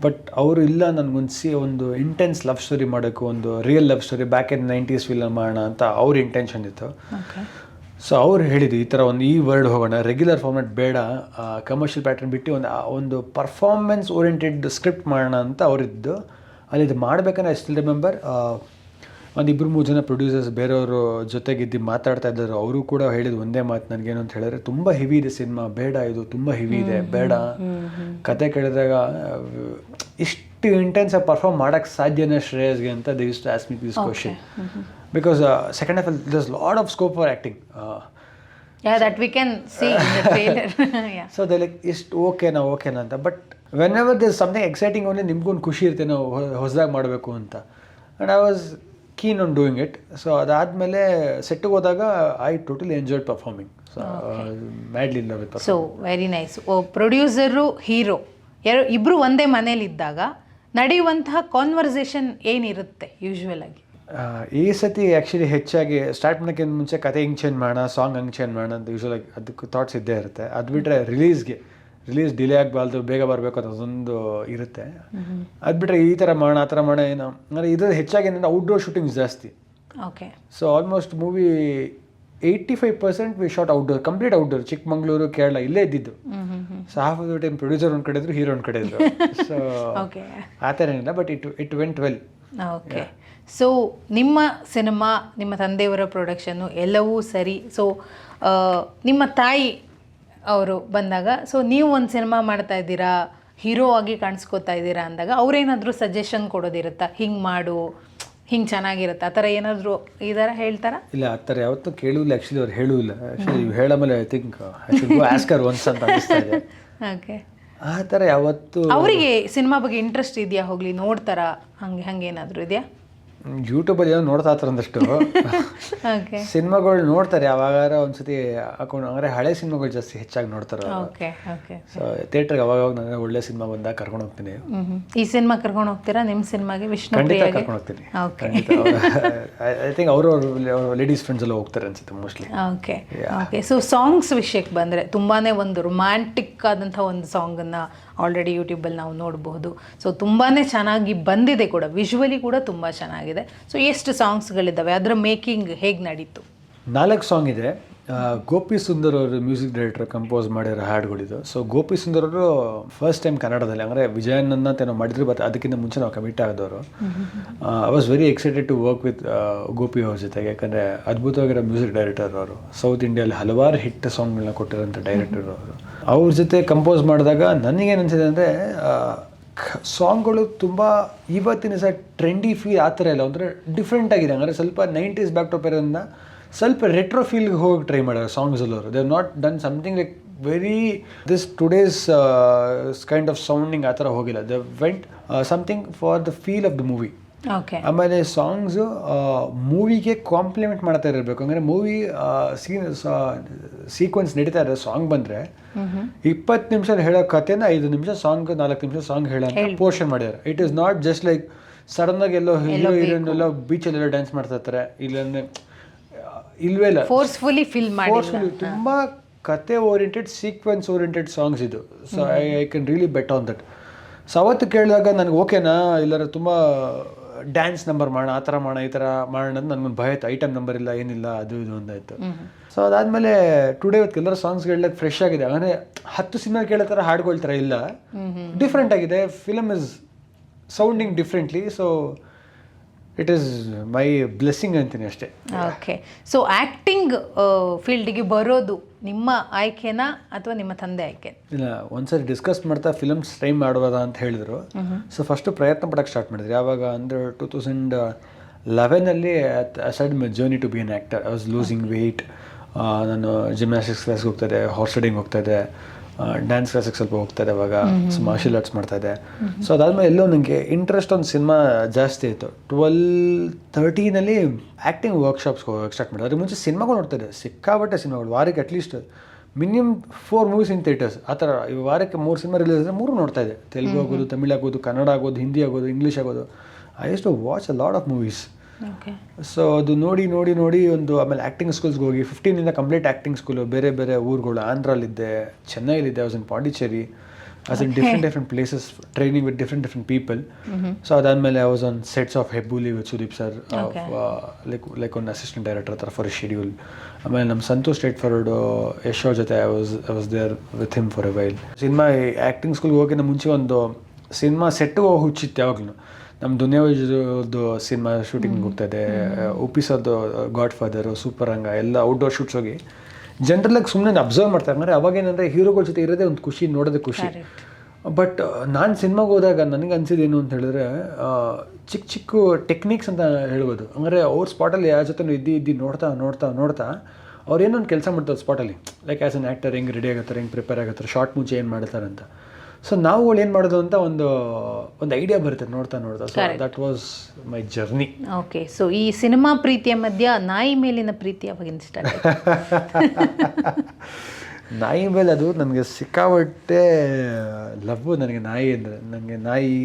ಬಟ್ ಅವರು ಇಲ್ಲ ನನಗೊಂದು ಒಂದು ಇಂಟೆನ್ಸ್ ಲವ್ ಸ್ಟೋರಿ ಮಾಡೋಕ್ಕೂ ಒಂದು real love story back in nineties film ಮಾಡೋಣ ಅಂತ ಅವ್ರ ಇಂಟೆನ್ಷನ್ ಇತ್ತು. ಸೊ ಅವ್ರು ಹೇಳಿದ್ದು ಈ ಥರ ಒಂದು ಈ ವರ್ಡ್ ಹೋಗೋಣ ರೆಗ್ಯುಲರ್ ಫಾರ್ಮೆಟ್ ಬೇಡ ಕಮರ್ಷಿಯಲ್ ಪ್ಯಾಟರ್ನ್ ಬಿಟ್ಟು ಒಂದು ಆ ಒಂದು ಪರ್ಫಾರ್ಮೆನ್ಸ್ ಓರಿಯೆಂಟೆಡ್ ಸ್ಕ್ರಿಪ್ಟ್ ಮಾಡೋಣ ಅಂತ ಅವರಿದ್ದು. ಅಲ್ಲಿ ಇದು ಮಾಡ್ಬೇಕಂದ್ರೆ ಐ ಸ್ಟಿಲ್ ರಿಮೆಂಬರ್ ಒಂದು ಇಬ್ಬರು ಮೂರು ಜನ ಪ್ರೊಡ್ಯೂಸರ್ಸ್ ಬೇರೆಯವರು ಜೊತೆಗಿದ್ದು ಮಾತಾಡ್ತಾ ಇದ್ದರು. ಅವರು ಕೂಡ ಹೇಳಿದ್ದು ಒಂದೇ ಮಾತು ನನಗೇನು ಅಂತ ಹೇಳಿದ್ರೆ ತುಂಬ ಹೆವಿ ಇದೆ ಸಿನಿಮಾ ಬೇಡ ಇದು ತುಂಬ ಹೆವಿ ಇದೆ ಬೇಡ. ಕತೆ ಕೇಳಿದಾಗ ಇಷ್ಟು ಇಂಟೆನ್ಸ್ ಆಗಿ ಪರ್ಫಾರ್ಮ್ ಮಾಡೋಕ್ಕೆ ಸಾಧ್ಯನೇ ಶ್ರೇಯಸ್ಗೆ ಅಂತ they use to ask me this question because second half there's lot of scope for acting yeah that we can see in the trailer yeah so they like ಇಷ್ಟು ಓಕೆನಾ ಓಕೆನಾ ಅಂತ. But whenever this something exciting only ನಿಮ್ಗೊಂದು ಖುಷಿ ಇರುತ್ತೆ ನಾವು ಹೊಸದಾಗಿ ಮಾಡಬೇಕು ಅಂತ. And I was keen on doing it so ಅದಾದಮೇಲೆ ಸೆಟ್ಟಿಗೆ ಹೋದಾಗ I totally enjoyed performing so madly love with so very nice O producer hero ಎರಡು ಇಬ್ಬರು ಒಂದೇ ಮನೇಲಿದ್ದಾಗ ನಡೆಯುವಂತಹ ಕಾನ್ವರ್ಸೇಷನ್ ಏನಿರುತ್ತೆ ಯೂಶ್ವಲ್ ಆಗಿ? ಈ ಸತಿ ಆ್ಯಕ್ಚುಲಿ ಹೆಚ್ಚಾಗಿ ಸ್ಟಾರ್ಟ್ ಮಾಡೋಕ್ಕಿಂತ ಮುಂಚೆ ಕತೆ ಹಿಂಗೆ ಚೇಂಜ್ ಮಾಡೋಣ ಸಾಂಗ್ ಹಂಗೆ ಚೇಂಜ್ ಮಾಡೋಣ ಅಂತ ಯೂಶ್ವಲಾಗಿ ಅದಕ್ಕೆ ಥಾಟ್ಸ್ ಇದ್ದೇ ಇರುತ್ತೆ. ಅದು ಬಿಟ್ಟರೆ ರಿಲೀಸ್ಗೆ ರಿಲೀಸ್ ಡಿಲೇ ಆಗಬಾರ್ದು ಬೇಗ ಬರಬೇಕು ಅದೊಂದು ಇರುತ್ತೆ. ಅದು ಬಿಟ್ಟರೆ ಈ ಥರ ಮಾಡೋಣ ಆ ಥರ ಮಾಡೋಣ ಏನೋ. ಅಂದರೆ ಇದು ಹೆಚ್ಚಾಗಿ ಏನಂದ್ರೆ ಔಟ್ಡೋರ್ ಶೂಟಿಂಗ್ಸ್ ಜಾಸ್ತಿ. Okay so almost movie eighty five percent we shot outdoor complete outdoor Chikmagalur Kerala ಇಲ್ಲೇ ಇದ್ದಿದ್ದು. So half of the time producer ಒಂದು ಕಡೆ ಇದ್ರು ಹೀರೋ ಒಂದು ಕಡೆ ಇದ್ರು. ಸೊ ಓಕೆ ಆ ಥರ ಏನಿಲ್ಲ but it it went well okay so ನಿಮ್ಮ ಸಿನಿಮಾ ನಿಮ್ಮ ತಂದೆಯವರ ಪ್ರೊಡಕ್ಷನ್ನು ಎಲ್ಲವೂ ಸರಿ. ಸೊ ನಿಮ್ಮ ತಾಯಿ ಅವರು ಬಂದಾಗ ಸೊ ನೀವು ಒಂದು ಸಿನಿಮಾ ಮಾಡ್ತಾ ಇದ್ದೀರಾ ಹೀರೋ ಆಗಿ ಕಾಣಿಸ್ಕೋತಾ ಇದ್ದೀರಾ ಅಂದಾಗ ಅವರೇನಾದರೂ ಸಜೆಷನ್ ಕೊಡೋದಿರುತ್ತಾ? ಹಿಂಗೆ ಮಾಡು ಹಿಂಗೆ ಚೆನ್ನಾಗಿರುತ್ತೆ? ಆ ಥರ ಏನಾದರೂ ಈ ಥರ ಹೇಳ್ತಾರಾ? ಇಲ್ಲ ಆ ಥರ ಯಾವತ್ತೂ ಕೇಳುವಿಲ್ಲ ಆ್ಯಕ್ಚುಲಿ ಅವ್ರು ಹೇಳುವಿಲ್ಲ ಆ್ಯಕ್ಚುಲಿ ನೀವು ಹೇಳೋ ಮೇಲೆ I think I should go Oscar once ಅಂತ ಅನಿಸ್ತಾ ಇದೆ. ಓಕೆ ಆ ಥರ ಯಾವತ್ತು ಅವರಿಗೆ ಸಿನಿಮಾ ಬಗ್ಗೆ ಇಂಟ್ರೆಸ್ಟ್ ಇದೆಯಾ ಹೋಗಲಿ ನೋಡ್ತಾರಾ? ಹಂಗೆ ಹಂಗೇನಾದರೂ ಇದೆಯಾ? ಯೂಟ್ಯೂಬಲ್ಲಿ ಏನೋ ನೋಡ್ತಾ ಇರ್ತಾರೆ ಒಂದಷ್ಟು ಸಿನಿಮಾಗಳು ನೋಡ್ತಾರೆ ಯಾವಾಗಾರ ಒಂದ್ಸತಿ ಹಾಕೊಂಡು ಅಂದರೆ ಹಳೆ ಸಿನಿಮಾಗಳು ಜಾಸ್ತಿ ಹೆಚ್ಚಾಗಿ ನೋಡ್ತಾರೆ ಓಕೆ ಓಕೆ ಸೊ ಥಿಯೇಟ್ರಿಗೆ ಅವಾಗ ನನಗೆ ಒಳ್ಳೆ ಸಿನಿಮಾ ಬಂದಾಗ ಕರ್ಕೊಂಡು ಹೋಗ್ತೀನಿ. ಈ ಸಿನಿಮಾ ಕರ್ಕೊಂಡು ಹೋಗ್ತೀರಾ? ನಿಮ್ಮ ಸಿನಿಮಾಗೆ ವಿಷ್ಣು ಖಂಡಿತ ಕರ್ಕೊಂಡು ಹೋಗ್ತೀನಿ. ಐ ಥಿಂಕ್ ಅವರು ಲೇಡೀಸ್ ಫ್ರೆಂಡ್ಸ್ ಎಲ್ಲ ಹೋಗ್ತಾರೆ ಅನ್ಸುತ್ತೆ mostly okay okay so songs ವಿಷಯಕ್ಕೆ ಬಂದರೆ ತುಂಬಾನೇ ಒಂದು ರೊಮ್ಯಾಂಟಿಕ್ ಆದಂಥ ಒಂದು ಸಾಂಗನ್ನು ಆಲ್ರೆಡಿ ಯೂಟ್ಯೂಬಲ್ಲಿ ನಾವು ನೋಡಬಹುದು ಸೊ ತುಂಬಾ ಚೆನ್ನಾಗಿ ಬಂದಿದೆ ಕೂಡ. ವಿಜುವಲಿ ಕೂಡ ತುಂಬ ಚೆನ್ನಾಗಿದೆ. ಸೊ ಎಷ್ಟು ಸಾಂಗ್ಸ್ಗಳಿದ್ದಾವೆ ಅದರ ಮೇಕಿಂಗ್ ಹೇಗೆ ನಡೀತು? ನಾಲ್ಕು ಸಾಂಗ್ ಇದೆ. ಗೋಪಿ ಸುಂದರ್ ಅವರು ಮ್ಯೂಸಿಕ್ ಡೈರೆಕ್ಟರ್ ಕಂಪೋಸ್ ಮಾಡಿರೋ ಹಾಡುಗಳಿದು ಸೊ ಗೋಪಿ ಸುಂದರ್ ಅವರು ಫಸ್ಟ್ ಟೈಮ್ ಕನ್ನಡದಲ್ಲಿ, ಅಂದರೆ ವಿಜಯನನ್ನ ಅಂತ ಮಾಡಿದ್ರು ಬಟ್ ಅದಕ್ಕಿಂತ ಮುಂಚೆ ನಾವು ಕಮಿಟ್ ಆದವರು I was very excited to work with Gopi ಅವ್ರ ಜೊತೆಗೆ. ಯಾಕಂದರೆ ಅದ್ಭುತವಾಗಿರೋ ಮ್ಯೂಸಿಕ್ ಡೈರೆಕ್ಟರ್ ಅವರು. ಸೌತ್ ಇಂಡಿಯಾದಲ್ಲಿ ಹಲವಾರು ಹಿಟ್ ಸಾಂಗ್ಗಳನ್ನ ಕೊಟ್ಟಿರೋಂಥ ಡೈರೆಕ್ಟರ್ ಅವರು. ಅವ್ರ ಜೊತೆ ಕಂಪೋಸ್ ಮಾಡಿದಾಗ ನನಗೇನು ಅನಿಸಿದೆ ಅಂದರೆ ಸಾಂಗ್ಗಳು ತುಂಬ ಇವತ್ತಿನ ಸಹ ಟ್ರೆಂಡಿ ಫೀಲ್ ಆ ಥರ ಇಲ್ಲ. ಅಂದರೆ ಡಿಫ್ರೆಂಟ್ ಆಗಿದೆ. ಅಂದರೆ ಸ್ವಲ್ಪ ನೈಂಟೀಸ್ ಬ್ಯಾಕ್ ಟಾಪ್ ಇರೋದನ್ನ ಸ್ವಲ್ಪ ರೆಟ್ರೋ ಫೀಲ್ಗೆ ಹೋಗಿ ಟ್ರೈ ಮಾಡ್ಯಾರ ಸಾಂಗ್ಸ್ ಅವರು they not done something like very this today's kind of sounding ಆ ಥರ ಹೋಗಿಲ್ಲ. The went something for the feel of the movie ಆಮೇಲೆ ಸಾಂಗ್ಸ್ ಮೂವಿಗೆ ಕಾಂಪ್ಲಿಮೆಂಟ್ ಮಾಡ್ತಾ ಇರಬೇಕು. ಅಂದರೆ ಮೂವಿ ಸೀನ್ ಸೀಕ್ವೆನ್ಸ್ ನಡೀತಾ ಇರೋ ಸಾಂಗ್ ಬಂದರೆ ಇಪ್ಪತ್ತು ನಿಮಿಷ ಹೇಳೋ ಕಥೆನ ಐದು ನಿಮಿಷ ಸಾಂಗ್ ನಾಲ್ಕು ನಿಮಿಷ ಸಾಂಗ್ ಹೇಳೋ ಪೋರ್ಷನ್ ಮಾಡಿದ್ದಾರೆ it is not just like sudden ಆಗಿ ಎಲ್ಲೋ ಹೀರೋ ಹೀರೋಯಿನ್ ಎಲ್ಲ ಬೀಚಲ್ಲೆಲ್ಲ ಡ್ಯಾನ್ಸ್ ಮಾಡ್ತಾ ಇರ್ತಾರೆ. ಇಲ್ಲಂದ್ರೆ ಇಲ್ವೇ ಇಲ್ಲ. ಫೋರ್ಸ್ಫುಲಿ ಫಿಲ್ Forcefully, ತುಂಬಾ ಕತೆ ಓರಿಯೆಂಟೆಡ್ ಸೀಕ್ವೆನ್ಸ್ ಓರಿಯೆಂಟೆಡ್ ಸಾಂಗ್ಸ್ ಇದು so I I can really bet on that so ಅವತ್ತು ಕೇಳಿದಾಗ ನನಗೆ ಓಕೆನಾ ಇಲ್ಲರ ತುಂಬ ಡ್ಯಾನ್ಸ್ ನಂಬರ್ ಮಾಡೋಣ ಆ ಥರ ಮಾಡೋಣ ಈ ಥರ ಮಾಡೋಣ ಅಂತ ನನಗೊಂದು ಭಯ ಇತ್ತು. ಐಟಮ್ ನಂಬರ್ ಇಲ್ಲ ಏನಿಲ್ಲ ಅದು ಇದು ಒಂದಾಯ್ತು ಸೊ ಅದಾದಮೇಲೆ ಟುಡೇ ಇವತ್ತು ಎಲ್ಲರ ಸಾಂಗ್ಸ್ ಕೇಳಕ್ಕೆ ಫ್ರೆಶ್ ಆಗಿದೆ. ಅಂದರೆ ಹತ್ತು ಸಿನಿಮಾ ಕೇಳೋ ಥರ ಹಾಡುಗಳ ಥರ ಇಲ್ಲ ಡಿಫ್ರೆಂಟ್ ಆಗಿದೆ. Film is sounding differently so it is my blessing ಅಂತೀನಿ ಅಷ್ಟೇ. ಓಕೆ ಸೊ ಆ್ಯಕ್ಟಿಂಗ್ ಫೀಲ್ಡಿಗೆ ಬರೋದು ನಿಮ್ಮ ಆಯ್ಕೆನಾ ಅಥವಾ ನಿಮ್ಮ ತಂದೆ ಆಯ್ಕೆ? ಇಲ್ಲ ಒಂದ್ಸರಿ ಡಿಸ್ಕಸ್ ಮಾಡ್ತಾ ಫಿಲಮ್ಸ್ ಟ್ರೈ ಮಾಡುವುದ ಅಂತ ಹೇಳಿದ್ರು. ಸೊ ಫಸ್ಟು ಪ್ರಯತ್ನ ಪಡಕ್ಕೆ ಸ್ಟಾರ್ಟ್ ಮಾಡಿದ್ರು. ಯಾವಾಗ ಅಂದ್ರೆ two thousand ಲೆವೆನಲ್ಲಿ side my journey to be an actor I was losing weight ನಾನು ಜಿಮ್ನಾಸ್ಟಿಕ್ಸ್ ಕ್ಲಾಸ್ಗೆ ಹೋಗ್ತಾ ಇದ್ದೆ ಹಾರ್ಸ್ ರೈಡಿಂಗ್ ಹೋಗ್ತಾ ಇದ್ದೆ. ಡ್ಯಾನ್ಸ್ ಕ್ಲಾಸಿಗೆ ಸ್ವಲ್ಪ ಹೋಗ್ತಾ ಇದೆ ಅವಾಗ. ಸೊ ಮಾರ್ಷಲ್ ಆರ್ಟ್ಸ್ ಮಾಡ್ತಾ ಇದೆ ಸೊ ಅದಾದ್ಮೇಲೆ ಎಲ್ಲೋ ನನಗೆ ಇಂಟ್ರೆಸ್ಟ್ ಒಂದು ಸಿನಿಮಾ ಜಾಸ್ತಿ ಇತ್ತು. ಟ್ವೆಲ್ ತರ್ಟೀನಲ್ಲಿ ಆ್ಯಕ್ಟಿಂಗ್ ವರ್ಕ್ಶಾಪ್ಸ್ಗೆ ಹೋಗಿ ಸ್ಟಾರ್ಟ್ ಮಾಡಿದೆ. ಅದ್ರ ಮುಂಚೆ ಸಿನಿಮಾಗಳು ನೋಡ್ತಾ ಇದ್ದೆ. ಸಿಕ್ಕಾಬಟ್ಟೆ ಸಿನಿಮಾಗಳು ವಾರಕ್ಕೆ at least minimum four movies in theatres ಆ ಥರ ಈ ವಾರಕ್ಕೆ ಮೂರು ಸಿನಿಮಾ ರಿಲೀಸ್ ಆದರೆ ಮೂರು ನೋಡ್ತಾ ಇದ್ದೆ. ತೆಲುಗು ಆಗೋದು ತಮಿಳ್ ಆಗೋದು ಕನ್ನಡ ಆಗೋದು ಹಿಂದಿ ಆಗೋದು ಇಂಗ್ಲೀಷ್ ಆಗೋದು. I use to watch a lot of movies so ಅದು ನೋಡಿ ನೋಡಿ ನೋಡಿ ಒಂದು ಆಮೇಲೆ ಆ್ಯಕ್ಟಿಂಗ್ ಸ್ಕೂಲ್ಸ್ಗೆ ಹೋಗಿ ಫಿಫ್ಟೀನಿಂದ ಕಂಪ್ಲೀಟ್ ಆ್ಯಕ್ಟಿಂಗ್ ಸ್ಕೂಲು ಬೇರೆ ಬೇರೆ ಊರುಗಳು ಆಂಧ್ರಲ್ಲಿದ್ದೆ ಚೆನ್ನೈಲಿದ್ದೆ was in Pondicherry as in different different places training with different different people so ಅದಾದಮೇಲೆ I was on sets of Hebbuli with Sudeep sir like like ಒಂದು ಅಸಿಸ್ಟೆಂಟ್ ಡೈರೆಕ್ಟರ್ ಥರ for schedule ಆಮೇಲೆ ನಮ್ಮ Santhosh state forward ಯಶೋ ಜೊತೆ I was I was there with him for a while cinema acting ಸ್ಕೂಲ್ಗೆ ಹೋಗಿನ ಮುಂಚೆ ಒಂದು ಸಿನಿಮಾ ಸೆಟ್ಟು ಹುಚ್ಚಿತ್ತು ಯಾವಾಗಲೂ. ನಮ್ಮ ದುನಿಯಾವದು ಸಿನಿಮಾ ಶೂಟಿಂಗ್ ಹೋಗ್ತಾ ಇದೆ ಉಪಿಸೋದು ಗಾಡ್ ಫಾದರು ಸೂಪರ್ ಹಂಗ ಎಲ್ಲ ಔಟ್ಡೋರ್ ಶೂಟ್ಸ್ ಹೋಗಿ ಜನರಲಾಗಿ ಸುಮ್ಮನೆ ಅಬ್ಸರ್ವ್ ಮಾಡ್ತಾರೆ. ಅಂದರೆ ಅವಾಗೇನಂದರೆ ಹೀರೋಗಳ ಜೊತೆ ಇರೋದೇ ಒಂದು ಖುಷಿ ನೋಡೋದೇ ಖುಷಿ. ಬಟ್ ನಾನು ಸಿನಿಮಾಗೆ ಹೋದಾಗ ನನಗೆ ಅನಿಸಿದ್ದೇನು ಅಂತ ಹೇಳಿದ್ರೆ ಚಿಕ್ಕ ಚಿಕ್ಕ ಟೆಕ್ನಿಕ್ಸ್ ಅಂತ ಹೇಳ್ಬೋದು. ಅಂದರೆ ಅವ್ರ ಸ್ಪಾಟಲ್ಲಿ ಯಾವ ಜೊತೆ ಇದ್ದು ಇದ್ದು ನೋಡ್ತಾ ನೋಡ್ತಾ ನೋಡ್ತಾ ಅವ್ರು ಏನೋ ಒಂದು ಕೆಲಸ ಮಾಡ್ತಾರೆ ಸ್ಪಾಟಲ್ಲಿ ಲೈಕ್ ಆ್ಯಸ್ ಅನ್ ಆ್ಯಕ್ಟರ್ ಹೆಂಗೆ ರೆಡಿ ಆಗತ್ತಾರೆ ಹೆಂಗೆ ಪ್ರಿಪೇರ್ ಆಗತ್ತಾರೆ ಶಾರ್ಟ್ ಮುಂಚೆ ಏನು ಮಾಡ್ತಾರೆ ಅಂತ ಸೊ ನಾವುಗಳು ಏನು ಮಾಡೋದು ಅಂತ ಒಂದು ಒಂದು ಐಡಿಯಾ ಬರುತ್ತೆ ನೋಡ್ತಾ ನೋಡ್ತಾ. So that was my journey okay so ಈ ಸಿನಿಮಾ ಪ್ರೀತಿಯ ಮಧ್ಯ ನಾಯಿ ಮೇಲಿನ ಪ್ರೀತಿ ಅವಾಗಿನ ಸ್ಟಾರ್ಟ್ ನಾಯಿ ಮೇಲೆ ಅದು ನನಗೆ ಸಿಕ್ಕಾಪಟ್ಟೆ ಲವ್ ನನಗೆ ನಾಯಿ ಅಂದರೆ ನನಗೆ ನಾಯಿ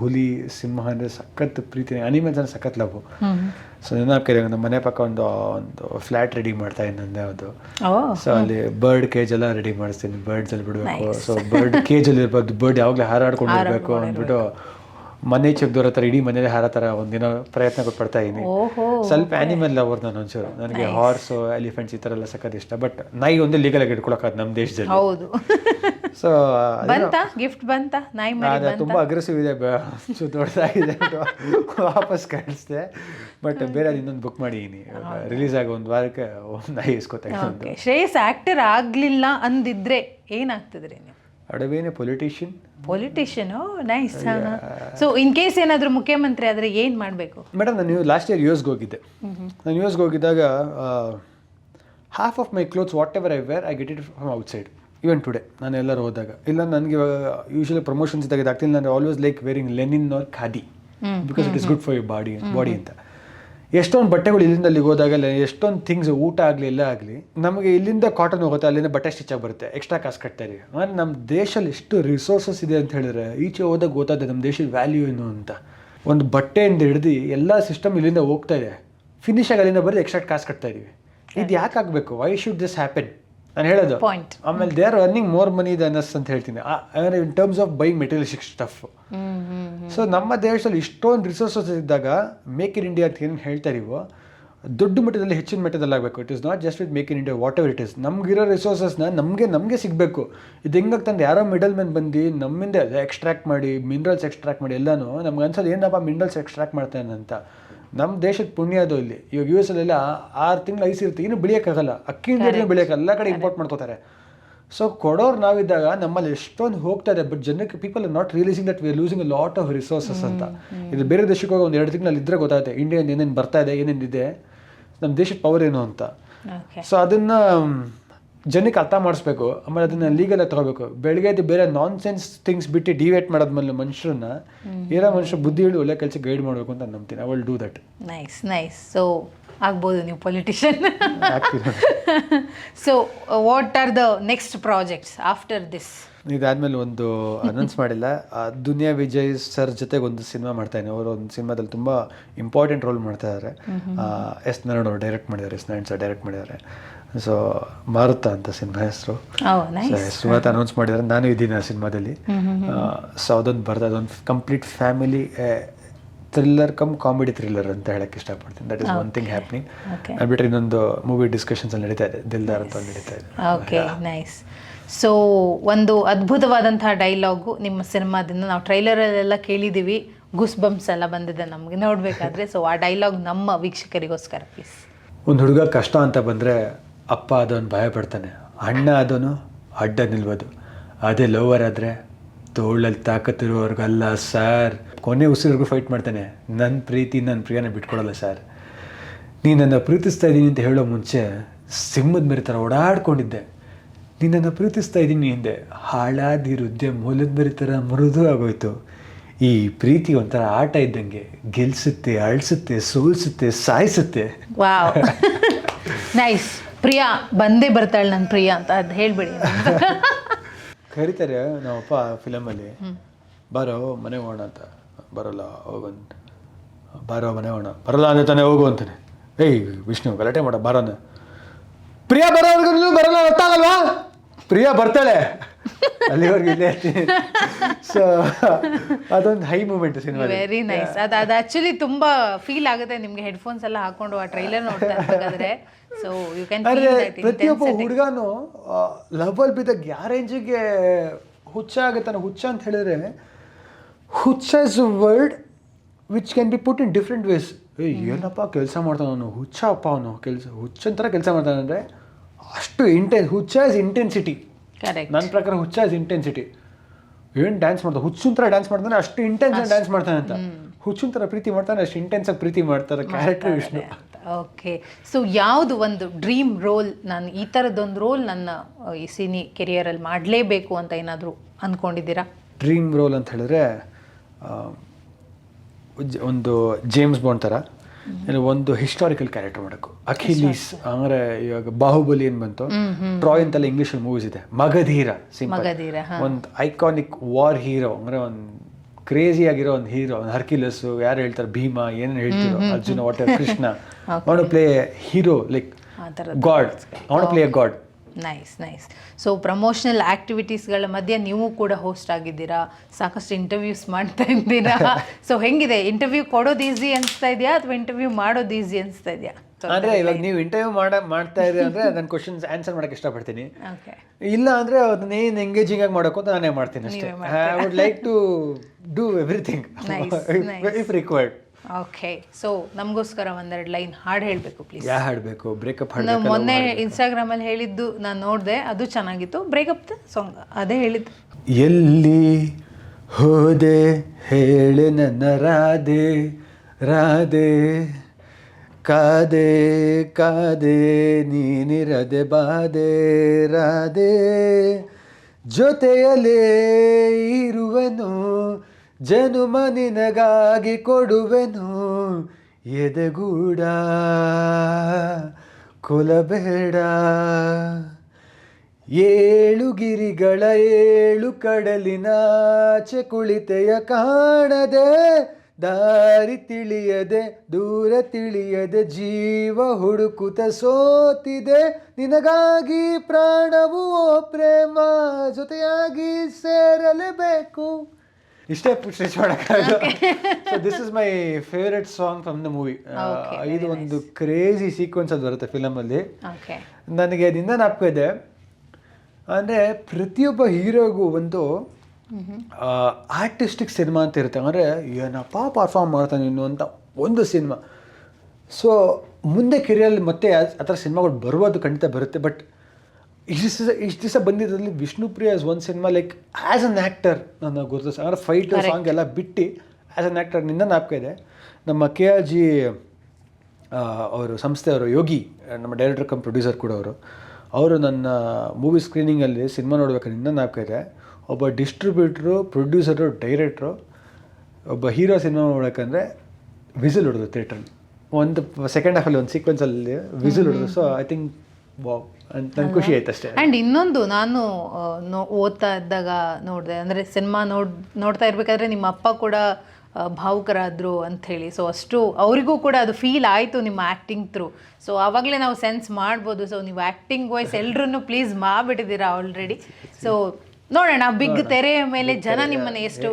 ಹುಲಿ ಸಿಂಹ ಅಂದರೆ ಸಖತ್ ಪ್ರೀತಿ ಅನಿಮಲ್ಸ್ ಅಂದರೆ ಸಖತ್ ಲವ್. ಸೊ ನೆನಪಿದೆ ನಮ್ಮ ಮನೆ ಪಕ್ಕ ಒಂದು ಒಂದು ಫ್ಲ್ಯಾಟ್ ರೆಡಿ ಮಾಡ್ತಾ ಇದ್ದೆ ಅದು. ಸೊ ಅಲ್ಲಿ ಬರ್ಡ್ ಕೇಜ್ ಎಲ್ಲ ರೆಡಿ ಮಾಡಿಸ್ತೀನಿ ಬರ್ಡ್ಸ್ ಅಲ್ಲಿ ಬಿಡಬೇಕು. ಸೊ ಬರ್ಡ್ ಕೇಜ್ ಅಲ್ಲಿ ಇರ್ಬೋದು ಬರ್ಡ್ ಯಾವಾಗಲೂ ಹಾರಾಡ್ಕೊಂಡು ಇರಬೇಕು. ಅಂದ್ಬಿಟ್ಟು ಮನೆ ಚೆಕ್ದವ್ರ ಹತ್ರ ಇಡೀ ಮನೇಲಿ ಹಾರ ಥರ ಒಂದಿನ ಪ್ರಯತ್ನ ಇದೀನಿ. ಇದ್ದೀನಿ ಸ್ವಲ್ಪ ಆನಿಮಲ್ ಲವರ್ ನಾನು ಒಂಚೂರು. ನನಗೆ ಹಾರ್ಸ್ ಎಲಿಫೆಂಟ್ಸ್ ಈ ಥರ ಎಲ್ಲ ಸಕ್ಕತ್ ಇಷ್ಟ. ಬಟ್ ನಾಯಿ ಒಂದು ಲೀಗಲ್ ಆಗಿ ಇಟ್ಕೊಳಕ್ಕಾದ ನಮ್ಮ ದೇಶದಲ್ಲಿ. ಹೌದು. ಸೊ ಗಿಫ್ಟ್ ಬಂತ? ನಾಯಿ ತುಂಬಾ ಅಗ್ರೆಸಿವ್ ಇದೆ ಒಂಚೂರು ವಾಪಸ್ ಕಳಿಸ್ದೆ. ಬಟ್ ಬೇರೆ ಇನ್ನೊಂದು ಬುಕ್ ಮಾಡಿದ್ದೀನಿ ರಿಲೀಸ್ ಆಗೋ ಒಂದು ವಾರಕ್ಕೆ ನಾಯಿ ಇಸ್ಕೊತಾ ಶ್ರೇಯಸ್ ಆಕ್ಟರ್ ಆಗ್ಲಿಲ್ಲ ಅಂದಿದ್ರೆ ಏನಾಗ್ತದ್ರಿ ನೀವು? ಅಡವೇನೆ politician politician nice so in case ಏನಾದರೂ ಮುಖ್ಯಮಂತ್ರಿ ಆದರೆ ಏನು ಮಾಡಬೇಕು? ಮೇಡಮ್ ನಾನು ಲಾಸ್ಟ್ ಇಯರ್ ಯು ಎಸ್ಗೆ ಹೋಗಿದ್ದೆ. ನಾನು ಯು ಎಸ್ಗೆ ಹೋಗಿದ್ದಾಗ half of my clothes whatever I wear I get it from outside even today ನಾನು ಎಲ್ಲರೂ ಹೋದಾಗ. ಇಲ್ಲ ನನಗೆ ಯೂಶಲಿ ಪ್ರಮೋಷನ್ಸ್ ಇದ್ದಾಗ ಇದಾಗ್ತಿಲ್ಲ ನಾನು always like wearing linen or khadi because it is good for your body body ಅಂತ. ಎಷ್ಟೊಂದು ಬಟ್ಟೆಗಳು ಇಲ್ಲಿಂದ ಅಲ್ಲಿಗೆ ಹೋದಾಗಲ್ಲ ಎಷ್ಟೊಂದು ಥಿಂಗ್ಸ್ ಊಟ ಆಗಲಿ, ಎಲ್ಲ ಆಗಲಿ, ನಮಗೆ ಇಲ್ಲಿಂದ ಕಾಟನ್ ಹೋಗುತ್ತೆ, ಅಲ್ಲಿಂದ ಬಟ್ಟೆ ಸ್ಟಿಚ್ ಆಗಿ ಬರುತ್ತೆ ಎಕ್ಸ್ಟ್ರಾ ಕಾಸು ಕಟ್ತಾ ಇದೀವಿ ಅಂದರೆ ನಮ್ಮ ದೇಶದಲ್ಲಿ ಎಷ್ಟು ರಿಸೋರ್ಸಸ್ ಇದೆ ಅಂತ ಹೇಳಿದ್ರೆ, ಈಚೆ ಹೋದಾಗ ಗೊತ್ತಾದೆ ನಮ್ಮ ದೇಶದ ವ್ಯಾಲ್ಯೂ ಏನು ಅಂತ. ಒಂದು ಬಟ್ಟೆಯಿಂದ ಹಿಡಿದು ಎಲ್ಲ ಸಿಸ್ಟಮ್ ಇಲ್ಲಿಂದ ಹೋಗ್ತಾ ಇದೆ. ಫಿನಿಶಾಗಿ ಅಲ್ಲಿಂದ ಬರೆದು ಎಕ್ಸ್ಟ್ರಾ ಕಾಸು ಕಟ್ತಾ ಇದೀವಿ. ಇದು ಯಾಕೆ ಆಗಬೇಕು? ವೈ ಶುಡ್ ದಿಸ್ ಹ್ಯಾಪನ್ ನಾನು ಹೇಳೋದು ಪಾಯಿಂಟ್ ಆಮೇಲೆ they are earning more money than us ಅಂತ ಹೇಳ್ತೀನಿ. In terms of buying materialistic stuff so ನಮ್ಮ ದೇಶದಲ್ಲಿ ಇಷ್ಟೊಂದು ರಿಸೋರ್ಸಸ್ ಇದ್ದಾಗ ಮೇಕ್ ಇನ್ ಇಂಡಿಯಾ ಅಂತ ಏನು ಹೇಳ್ತಾ ಇವು ದೊಡ್ಡ ಮಟ್ಟದಲ್ಲಿ ಹೆಚ್ಚಿನ ಮಟ್ಟದಲ್ಲಿ ಆಗಬೇಕು. It is not just with make in India whatever it is ನಮಗಿರೋ ರಿಸೋರ್ಸಸ್ನ ನಮಗೆ ನಮಗೆ ಸಿಗಬೇಕು. ಇದು ಹೆಂಗಾಗ್ತಂದು ಯಾರೋ ಮಿಡಲ್ ಮ್ಯಾನ್ ಬಂದು ನಮ್ಮಿಂದ ಎಕ್ಸ್ಟ್ರಾಕ್ಟ್ ಮಾಡಿ ಮಿನರಲ್ಸ್ ಎಕ್ಸ್ಟ್ರಾಕ್ಟ್ ಮಾಡಿ ಎಲ್ಲನೂ ನಮ್ಗೆ ಅನ್ಸೋದು ಏನಪ್ಪ ಮಿನರಲ್ಸ್ ಎಕ್ಸ್ಟ್ರಾಕ್ಟ್ ಮಾಡ್ತಾನೆ ಅಂತ. ನಮ್ಮ ದೇಶದ ಪುಣ್ಯ ಅದು ಇಲ್ಲಿ. ಇವಾಗ ಯು ಎಸ್ ಅಲ್ಲೆಲ್ಲ ಆರು ತಿಂಗಳು ಐಸ್ ಇರುತ್ತೆ. ಇನ್ನು ಬೆಳೆಯೋಕ್ಕಾಗಲ್ಲ. ಅಕ್ಕಿ ಬೆಳೆಯೋಕ್ಕಲ್ಲ ಎಲ್ಲ ಕಡೆ ಇಂಪೋರ್ಟ್ ಮಾಡ್ಕೋತಾರೆ. ಸೊ ಕೊಡೋರು ನಾವಿದ್ದಾಗ ನಮ್ಮಲ್ಲಿ ಎಷ್ಟೊಂದು ಹೋಗ್ತಾ ಇದೆ ಬಟ್ ಜನಕ್ಕೆ people are not realising that we are losing a lot of resources ಅಂತ. ಇದು ಬೇರೆ ದೇಶಕ್ಕೆ ಹೋಗಿ ಒಂದು ಎರಡು ತಿಂಗಳಲ್ಲಿ ಇದ್ರೆ ಗೊತ್ತಾಗುತ್ತೆ ಇಂಡಿಯನ್ ಏನೇನು ಬರ್ತಾ ಇದೆ ಏನೇನಿದೆ ನಮ್ಮ ದೇಶದ ಪವರ್ ಏನು ಅಂತ. ಸೊ ಅದನ್ನ ಜನಕ್ಕೆ ಅರ್ಥ ಮಾಡಿಸ್ಬೇಕು ಆಮೇಲೆ ಅದನ್ನ ಲೀಗಲ್ ಆಗಿ ತಗೋಬೇಕು. ಬೆಳಿಗ್ಗೆ ಎದ್ದು ಬೇರೆ ನಾನ್ ಸೆನ್ಸ್ ಥಿಂಗ್ಸ್ ಬಿಟ್ಟು ಡಿವೇಟ್ ಮಾಡೋದ್ಮೇಲೆ ಮನುಷ್ಯರನ್ನ ಏನೋ ಮನುಷ್ಯ ಬುದ್ಧಿ ಹೇಳಿ ಒಳ್ಳೆ ಕೆಲಸ ಗೈಡ್ ಮಾಡಬೇಕು ಅಂತ ನಂಬ್ತೀನಿ. I will do that nice nice so ಆಗ್ಬೋದು ನೀವು politician so what are the next projects after this ಇದಾದ್ಮೇಲೆ ಒಂದು ಅನೌನ್ಸ್ ಮಾಡಿಲ್ಲ. ದುನಿಯಾ ವಿಜಯ್ ಸರ್ ಜೊತೆಗೆ ಒಂದು ಸಿನಿಮಾ ಮಾಡ್ತಾ ಇದ್ದೀನಿ. ಅವರು ಒಂದು ಸಿನಿಮಾದಲ್ಲಿ ತುಂಬ ಇಂಪಾರ್ಟೆಂಟ್ ರೋಲ್ ಮಾಡ್ತಾ ಇದ್ದಾರೆ ಎಸ್ ನಾರಾಯಣ ಅವರು ಡೈರೆಕ್ಟ್ ಮಾಡಿದ್ದಾರೆ ಎಸ್ ನಾರಾಯಣ್ ಸರ್ ಡೈರೆಕ್ಟ್ ಮಾಡಿದ್ದಾರೆ. ಸೊ ಮಾರುತ ಅಂತ ಸಿನಿಮಾ ಹೆಸರು. ಸುಮಾತ ಅನೌನ್ಸ್ ಮಾಡಿದ್ದಾರೆ. ನಾನು ಇದ್ದೀನಿ ಆ ಸಿನಿಮಾದಲ್ಲಿ. ಸೊ ಅದೊಂದು ಬರ್ತಾ ಅದೊಂದು complete family thriller come comedy thriller ಅಂತ ಹೇಳಕ್ಕೆ ಇಷ್ಟಪಡ್ತೀನಿ. That is one thing happening. ಅದು ಬಿಟ್ಟರೆ ಇನ್ನೊಂದು ಮೂವಿ ಡಿಸ್ಕಷನ್ಸ್ ಅಲ್ಲಿ ನಡೀತಾ ಇದೆ. ದಿಲ್ದಾರ್ ಅಂತ ನಡೀತಾ ಇದೆ. ಓಕೆ ನೈಸ್ ಸೊ ಒಂದು ಅದ್ಭುತವಾದಂತಹ ಡೈಲಾಗು ನಿಮ್ಮ ಸಿನಿಮಾದಿಂದ. ನಾವು ಟ್ರೈಲರಲ್ಲೆಲ್ಲ ಕೇಳಿದ್ದೀವಿ. ಗುಸ್ ಬಂಪ್ಸ್ ಎಲ್ಲ ಬಂದಿದೆ ನಮಗೆ ನೋಡಬೇಕಾದ್ರೆ. ಸೊ ಆ ಡೈಲಾಗ್ ನಮ್ಮ ವೀಕ್ಷಕರಿಗೋಸ್ಕರ ಪ್ಲೀಸ್ ಒಂದು ಹುಡುಗ ಕಷ್ಟ ಅಂತ ಬಂದರೆ ಅಪ್ಪ ಅದನ್ನು ಭಯ ಪಡ್ತಾನೆ ಅಣ್ಣ ಅದನ್ನು ಅಡ್ಡ ನಿಲ್ಬೋದು. ಅದೇ ಲೋವರ್ ಆದರೆ ತೋಳಲ್ಲಿ ತಾಕತ್ತಿರೋರ್ಗಲ್ಲ ಸರ್ ಕೊನೆ ಉಸಿರಿಗೂ ಫೈಟ್ ಮಾಡ್ತಾನೆ. ನನ್ನ ಪ್ರೀತಿ ನನ್ನ ಪ್ರಿಯನ ಬಿಟ್ಕೊಡಲ್ಲ ಸರ್ ನೀ ನನ್ನ ಪ್ರೀತಿಸ್ತಾ ಇದ್ದೀನಿ ಅಂತ ಹೇಳೋ ಮುಂಚೆ ಸಿಂಹದ ಮೇರೆ ಥರ ಓಡಾಡ್ಕೊಂಡಿದ್ದೆ. ನಿನ್ನನ್ನು ಪ್ರೀತಿಸ್ತಾ ಇದ್ದೀನಿ ಹಿಂದೆ ಹಾಳಾದಿ ಹೃದಯ ಮೂಲದ ಮೇರೆ ಥರ ಮೃದು ಆಗೋಯ್ತು. ಈ ಪ್ರೀತಿ ಒಂಥರ ಆಟ ಇದ್ದಂಗೆ ಗೆಲ್ಸುತ್ತೆ, ಅಳಿಸುತ್ತೆ, ಸೋಲ್ಸುತ್ತೆ, ಸಾಯಿಸುತ್ತೆ. ನೈಸ್ ಪ್ರಿಯಾ ಬಂದೇ ಬರ್ತಾಳೆ ನನ್ನ ಪ್ರಿಯಾ ಅಂತ ಅದು ಹೇಳ್ಬಿಡಿ. ಕರೀತಾರೆ ನಮ್ಮಪ್ಪ ಫಿಲಮಲ್ಲಿ. ಬರೋ ಮನೆ ಹೋಗೋಣ ಅಂತ. ಬರೋಲ್ಲ ಹೋಗಂತ ಬರೋ ಮನೆ ಹೋಗೋಣ. ಬರಲ್ಲ ಅಂದ್ರೆ ತಾನೇ ಹೋಗು ಅಂತಾನೆ. ಏಯ್ ವಿಷ್ಣು ಗಲಾಟೆ ಮಾಡ ಬರೋಣ ಪ್ರಿಯಾ ಬರೋರ್ಗು ಬರಲ್ಲ ಗೊತ್ತಾಗಲ್ವಾ? ಪ್ರಿಯಾ ಬರ್ತಾಳೆ. ಅಲ್ಲಿವರೆಗೂ ಇಲ್ಲೇ ಇರ್ತೀನಿ. ಸೊ ಅದೊಂದು high moment cinema very nice ಅದು ಅದು ಆಕ್ಚುಲಿ ತುಂಬಾ ಫೀಲ್ ಆಗುತ್ತೆ ನಿಮ್ಗೆ ಹೆಡ್ಫೋನ್ಸ್ ಎಲ್ಲ ಹಾಕೊಂಡು ಆ ಟ್ರೈಲರ್ ನೋಡ್ತಾ ಇರ್ಬೇಕಾದ್ರೆ. ಸೊ ಯು ಕ್ಯಾನ್ ಅಂದ್ರೆ ಪ್ರತಿಯೊಬ್ಬ ಹುಡುಗನು ಲವ್ ಅಲ್ಲಿ ಬಿದ್ದಾಗ ಗ್ಯಾರೇಂಜಿಗೆ ರೇಂಜಿಗೆ ಹುಚ್ಚ ಆಗುತ್ತಾನೆ ಹುಚ್ಚ ಅಂತ ಹೇಳಿದ್ರೆ ಹುಚ್ಚ is word which can be put in different ways ಏನಪ್ಪ ಕೆಲಸ ಮಾಡ್ತಾನೆ ಅವನು ಹುಚ್ಚ ಅಪ್ಪ ಅವನು? ಕೆಲಸ ಹುಚ್ಚಂತರ ಕೆಲಸ ಮಾಡ್ತಾನೆ ಅಂದರೆ ಅಷ್ಟು ಇಂಟೆನ್ಸ್ ಹುಚ್ಚ ಇಸ್ ಇಂಟೆನ್ಸಿಟಿ ಕರೆಕ್ಟ್ ನನ್ನ ಪ್ರಕಾರ ಹುಚ್ಚ ಇಸ್ ಇಂಟೆನ್ಸಿಟಿ ಏನು ಡ್ಯಾನ್ಸ್ ಮಾಡ್ತಾನೆ ಹುಚ್ಚುನ್ ಥರ ಡ್ಯಾನ್ಸ್ ಮಾಡ್ತಾನೆ ಅಷ್ಟು ಇಂಟೆನ್ಸ್ ಡ್ಯಾನ್ಸ್ ಮಾಡ್ತಾನೆ ಅಂತ. ಹುಚ್ಚುನ್ ಥರ ಪ್ರೀತಿ ಮಾಡ್ತಾನೆ ಅಷ್ಟು ಇಂಟೆನ್ಸ್ ಆಗಿ ಪ್ರೀತಿ ಮಾಡ್ತಾರೆ ಕ್ಯಾರೆಕ್ಟರ್ ವಿಷ್ಣು. ಓಕೆ ಸೊ ಯಾವುದು ಒಂದು ಡ್ರೀಮ್ ರೋಲ್ ನಾನು ಈ ಥರದ್ದೊಂದು ರೋಲ್ ನನ್ನ ಈ ಸಿನಿ ಕೆರಿಯರಲ್ಲಿ ಮಾಡಲೇಬೇಕು ಅಂತ ಏನಾದರೂ ಅಂದ್ಕೊಂಡಿದ್ದೀರಾ ಡ್ರೀಮ್ ರೋಲ್ ಅಂತ ಹೇಳಿದ್ರೆ ಒಂದು ಜೇಮ್ಸ್ ಬಾಂಡ್ ಥರ ಒಂದು ಹಿಸ್ಟಾರಿಕಲ್ ಕ್ಯಾರೆಕ್ಟರ್ ಮಾಡಬೇಕು ಅಖಿಲೀಸ್ ಅಂದ್ರೆ ಇವಾಗ ಬಾಹುಬಲಿ ಏನ್ ಬಂತು? ಟ್ರಾಯ್ ಅಂತೆಲ್ಲ ಇಂಗ್ಲಿಷ್ ಮೂವೀಸ್ ಇದೆ. ಮಗಧೀರ ಸಿಂಪಲ್ ಒಂದು ಐಕಾನಿಕ್ ವಾರ್ ಹೀರೋ ಅಂದ್ರೆ ಒಂದು ಕ್ರೇಜಿ ಆಗಿರೋ ಒಂದು ಹೀರೋ ಒಂದು ಹರ್ಕಿಲಸ್ ಯಾರು ಹೇಳ್ತಾರೆ? ಭೀಮಾ ಏನೇನು ಹೇಳ್ತಿರೋ? ಅರ್ಜುನ ವಾಟ್ ಕೃಷ್ಣ. ಅವನು ಪ್ಲೇ ಹೀರೋ ಲೈಕ್ ಗಾಡ್ ಅವನು play god nice nice so promotional ಆಕ್ಟಿವಿಟೀಸ್ಗಳ ಮಧ್ಯೆ ನೀವು ಕೂಡ ಹೋಸ್ಟ್ ಆಗಿದ್ದೀರಾ? ಸಾಕಷ್ಟು ಇಂಟರ್ವ್ಯೂಸ್ ಮಾಡ್ತಾ ಇದ್ದೀರಾ? ಸೊ ಹೆಂಗಿದೆ? ಇಂಟರ್ವ್ಯೂ ಕೊಡೋದು ಈಸಿ ಅನಿಸ್ತಾ ಇದೆಯಾ ಅಥವಾ ಇಂಟರ್ವ್ಯೂ ಮಾಡೋದು ಈಸಿ ಅನಿಸ್ತಾ ಇದೆಯಾ? ಅಂದ್ರೆ ಇವಾಗ ನೀವು ಇಂಟರ್ವ್ಯೂ ಮಾಡ ಮಾಡ್ತಾ ಇದ್ರೆ ಅಂದ್ರೆ ಅದನ್ನ ಕ್ವಶನ್ಸ್ ಆನ್ಸರ್ ಮಾಡಕ್ಕೆ ಇಷ್ಟಪಡ್ತೀನಿ. ಇಲ್ಲ ಅಂದ್ರೆ ಅದನ್ನೇನು ಎಂಗೇಜಿಂಗ್ ಆಗಿ ಮಾಡಕ್ಕೂ ಅಂತ ನಾನೇ ಮಾಡ್ತೀನಿ ಅಷ್ಟೇ. I would like to do everything. If required okay so ನಮಗೋಸ್ಕರ ಒಂದೆರಡು ಲೈನ್ ಹಾಡು ಹೇಳಬೇಕು ಪ್ಲೀಸ್ ಯಾ ಹಾಡಬೇಕು? ಬ್ರೇಕಪ್ ಹಾಡು ಹಾಡಬೇಕು ಮೊನ್ನೆ ಇನ್ಸ್ಟಾಗ್ರಾಮಲ್ಲಿ ಹೇಳಿದ್ದು ನಾನು ನೋಡಿದೆ ಅದು ಚೆನ್ನಾಗಿತ್ತು. ಬ್ರೇಕಪ್ ಸಾಂಗ್ ಅದೇ ಹೇಳಿದ್ದು. ಎಲ್ಲಿ ಹೋದೆ ಹೇಳೆ ನನ್ನ ರಾಧೆ ರಾಧೆ. ಕಾದೆ ಕಾದೆ ನೀನಿರದೆ ಬಾದೆ ರಾಧೆ. ಜೊತೆಯಲ್ಲೇ ಇರುವೆನು ಜನುಮ ನಿನಗಾಗಿ ಕೊಡುವೆನು, ಎದೆಗೂಡ? ಕುಲಬೇಡ. ಏಳು ಗಿರಿಗಳ ಏಳು ಕಡಲಿನಾಚೆ ಕುಳಿತೆಯ ಕಾಣದೆ, ದಾರಿ ತಿಳಿಯದೆ, ದೂರ ತಿಳಿಯದೆ, ಜೀವ ಹುಡುಕುತ ಸೋತಿದೆ. ನಿನಗಾಗಿ ಪ್ರಾಣವು ಪ್ರೇಮ, ಜೊತೆಯಾಗಿ ಸೇರಲೇಬೇಕು. ಇಷ್ಟೇ ಸ್ಟಿಚ್ ಮಾಡೋಕ್ಕಾಗಲ್ಲ so this is my favourite song from the movie ಇದು ಒಂದು ಕ್ರೇಜಿ ಸೀಕ್ವೆನ್ಸ್ ಅದು ಬರುತ್ತೆ ಫಿಲಮಲ್ಲಿ. ನನಗೆ ಅದಿಂದ ನಾಪ್ಕ ಇದೆ. ಅಂದರೆ ಪ್ರತಿಯೊಬ್ಬ ಹೀರೋಗೂ ಒಂದು ಆರ್ಟಿಸ್ಟಿಕ್ ಸಿನಿಮಾ ಅಂತ ಇರುತ್ತೆ. ಅಂದರೆ ಏನಪ್ಪ ಪರ್ಫಾರ್ಮ್ ಮಾಡ್ತಾನೆ ಇನ್ನು ಅಂತ ಒಂದು ಸಿನಿಮಾ ಸೊ ಮುಂದೆ ಕೆರಿಯಲ್ಲಿ ಮತ್ತೆ ಆ ಆ ಥರ ಸಿನಿಮಾಗಳು ಬರ್ಬೋದು ಖಂಡಿತ ಬರುತ್ತೆ. ಬಟ್ ಇಷ್ಟು ದಿವಸ ಇಷ್ಟು ದಿವಸ ಬಂದಿದ್ದಲ್ಲಿ ವಿಷ್ಣುಪ್ರಿಯ ಆಸ್ ಒಂದು cinema like as an actor ನನ್ನ ಗುರುತಿಸ ಅಂದರೆ ಫೈಟ್ ಸಾಂಗ್ ಎಲ್ಲ ಬಿಟ್ಟು ಆ್ಯಸ್ ಅನ್ ಆ್ಯಕ್ಟರ್ ನಿನ್ನ ನಾಪಕ ಇದೆ. ನಮ್ಮ ಕೆ ಆರ್ ಜಿ ಅವರು ಸಂಸ್ಥೆಯವರು ಯೋಗಿ ನಮ್ಮ ಡೈರೆಕ್ಟರ್ ಕಮ್ ಪ್ರೊಡ್ಯೂಸರ್ ಕೂಡ ಅವರು. ಅವರು ನನ್ನ ಮೂವಿ ಸ್ಕ್ರೀನಿಂಗಲ್ಲಿ ಸಿನಿಮಾ ನೋಡ್ಬೇಕಾದ್ರೆ ನಿನ್ನ ನಾಪಕ ಇದೆ. ಒಬ್ಬ ಡಿಸ್ಟ್ರಿಬ್ಯೂಟ್ರು ಪ್ರೊಡ್ಯೂಸರು ಡೈರೆಕ್ಟ್ರು ಒಬ್ಬ ಹೀರೋ ಸಿನಿಮಾ ನೋಡೋಕ್ಕಂದ್ರೆ ವಿಸಿಲ್ ಹೊಡೆದು ಥಿಯೇಟ್ರಲ್ಲಿ ಒಂದು ಸೆಕೆಂಡ್ ಹಾಫಲ್ಲಿ ಒಂದು ಸೀಕ್ವೆನ್ಸಲ್ಲಿ ವಿಸಿಲ್ ಹೊಡೆದು ಸೊ ಐ ಥಿಂಕ್ ಖುಷಿ ಆಯ್ತು ಅಷ್ಟೇ ಆ್ಯಂಡ್ ಇನ್ನೊಂದು ನಾನು ಓದ್ತಾ ಇದ್ದಾಗ ನೋಡಿದೆ ಅಂದ್ರೆ ಸಿನಿಮಾ ನೋಡ್ ನೋಡ್ತಾ ಇರ್ಬೇಕಾದ್ರೆ ನಿಮ್ಮ ಅಪ್ಪ ಕೂಡ ಭಾವುಕರಾದ್ರು ಅಂತ ಅಂಥೇಳಿ. ಸೊ ಅಷ್ಟು ಅವರಿಗೂ ಕೂಡ ಅದು ಫೀಲ್ ಆಯಿತು ನಿಮ್ಮ ಆ್ಯಕ್ಟಿಂಗ್ ಥ್ರೂ ಸೊ ಆವಾಗಲೇ ನಾವು ಸೆನ್ಸ್ ಮಾಡ್ಬೋದು. ಸೊ ನೀವು ಆ್ಯಕ್ಟಿಂಗ್ ವಾಯ್ಸ್ ಎಲ್ಲರೂ ಪ್ಲೀಸ್ ಮಾಡಿಬಿಟ್ಟಿದ್ದೀರಾ ಆಲ್ರೆಡಿ ಸೊ ನೋಡೋಣ ಬಿಗ್ ತೆರೆಯ ಮೇಲೆ ಜನ ನಿಮ್ಮನ್ನು ಎಷ್ಟು.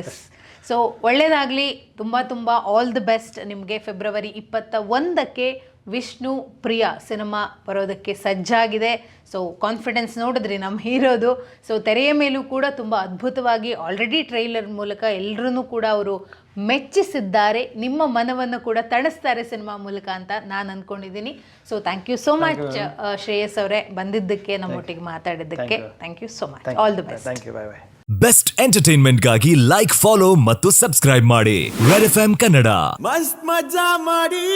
ಎಸ್ ಸೊ ಒಳ್ಳೇದಾಗಲಿ. ತುಂಬ ತುಂಬ ಆಲ್ ದಿ ಬೆಸ್ಟ್ ನಿಮಗೆ ಫೆಬ್ರವರಿ ಇಪ್ಪತ್ತ ಒಂದಕ್ಕೆ ವಿಷ್ಣು ಪ್ರಿಯ ಸಿನಿಮಾ ಬರೋದಕ್ಕೆ ಸಜ್ಜಾಗಿದೆ. ಸೊ ಕಾನ್ಫಿಡೆನ್ಸ್ ನೋಡಿದ್ರಿ ನಮ್ಮ ಹೀರೋದು. ಸೊ ತೆರೆಯ ಮೇಲೂ ಕೂಡ ತುಂಬ ಅದ್ಭುತವಾಗಿ ಆಲ್ರೆಡಿ ಟ್ರೈಲರ್ ಮೂಲಕ ಎಲ್ಲರೂ ಕೂಡ ಅವರು ಮೆಚ್ಚಿಸಿದ್ದಾರೆ. ನಿಮ್ಮ ಮನವನ್ನು ಕೂಡ ತಣಿಸ್ತಾರೆ ಸಿನಿಮಾ ಮೂಲಕ ಅಂತ ನಾನು ಅಂದ್ಕೊಂಡಿದ್ದೀನಿ so thank you so much Shreyas ಅವರೇ ಬಂದಿದ್ದಕ್ಕೆ ನಮ್ಮೊಟ್ಟಿಗೆ ಮಾತಾಡಿದ್ದಕ್ಕೆ. Thank you so much all the best thank you bye best ಎಂಟರ್ಟೈನ್ಮೆಂಟ್ಗಾಗಿ like follow ಮತ್ತು ಸಬ್ಸ್ಕ್ರೈಬ್ ಮಾಡಿ. ರೆಡ್ ಎಫ್ ಕನ್ನಡ ಮಸ್ತ್ ಮಜಾ ಮಾಡಿ.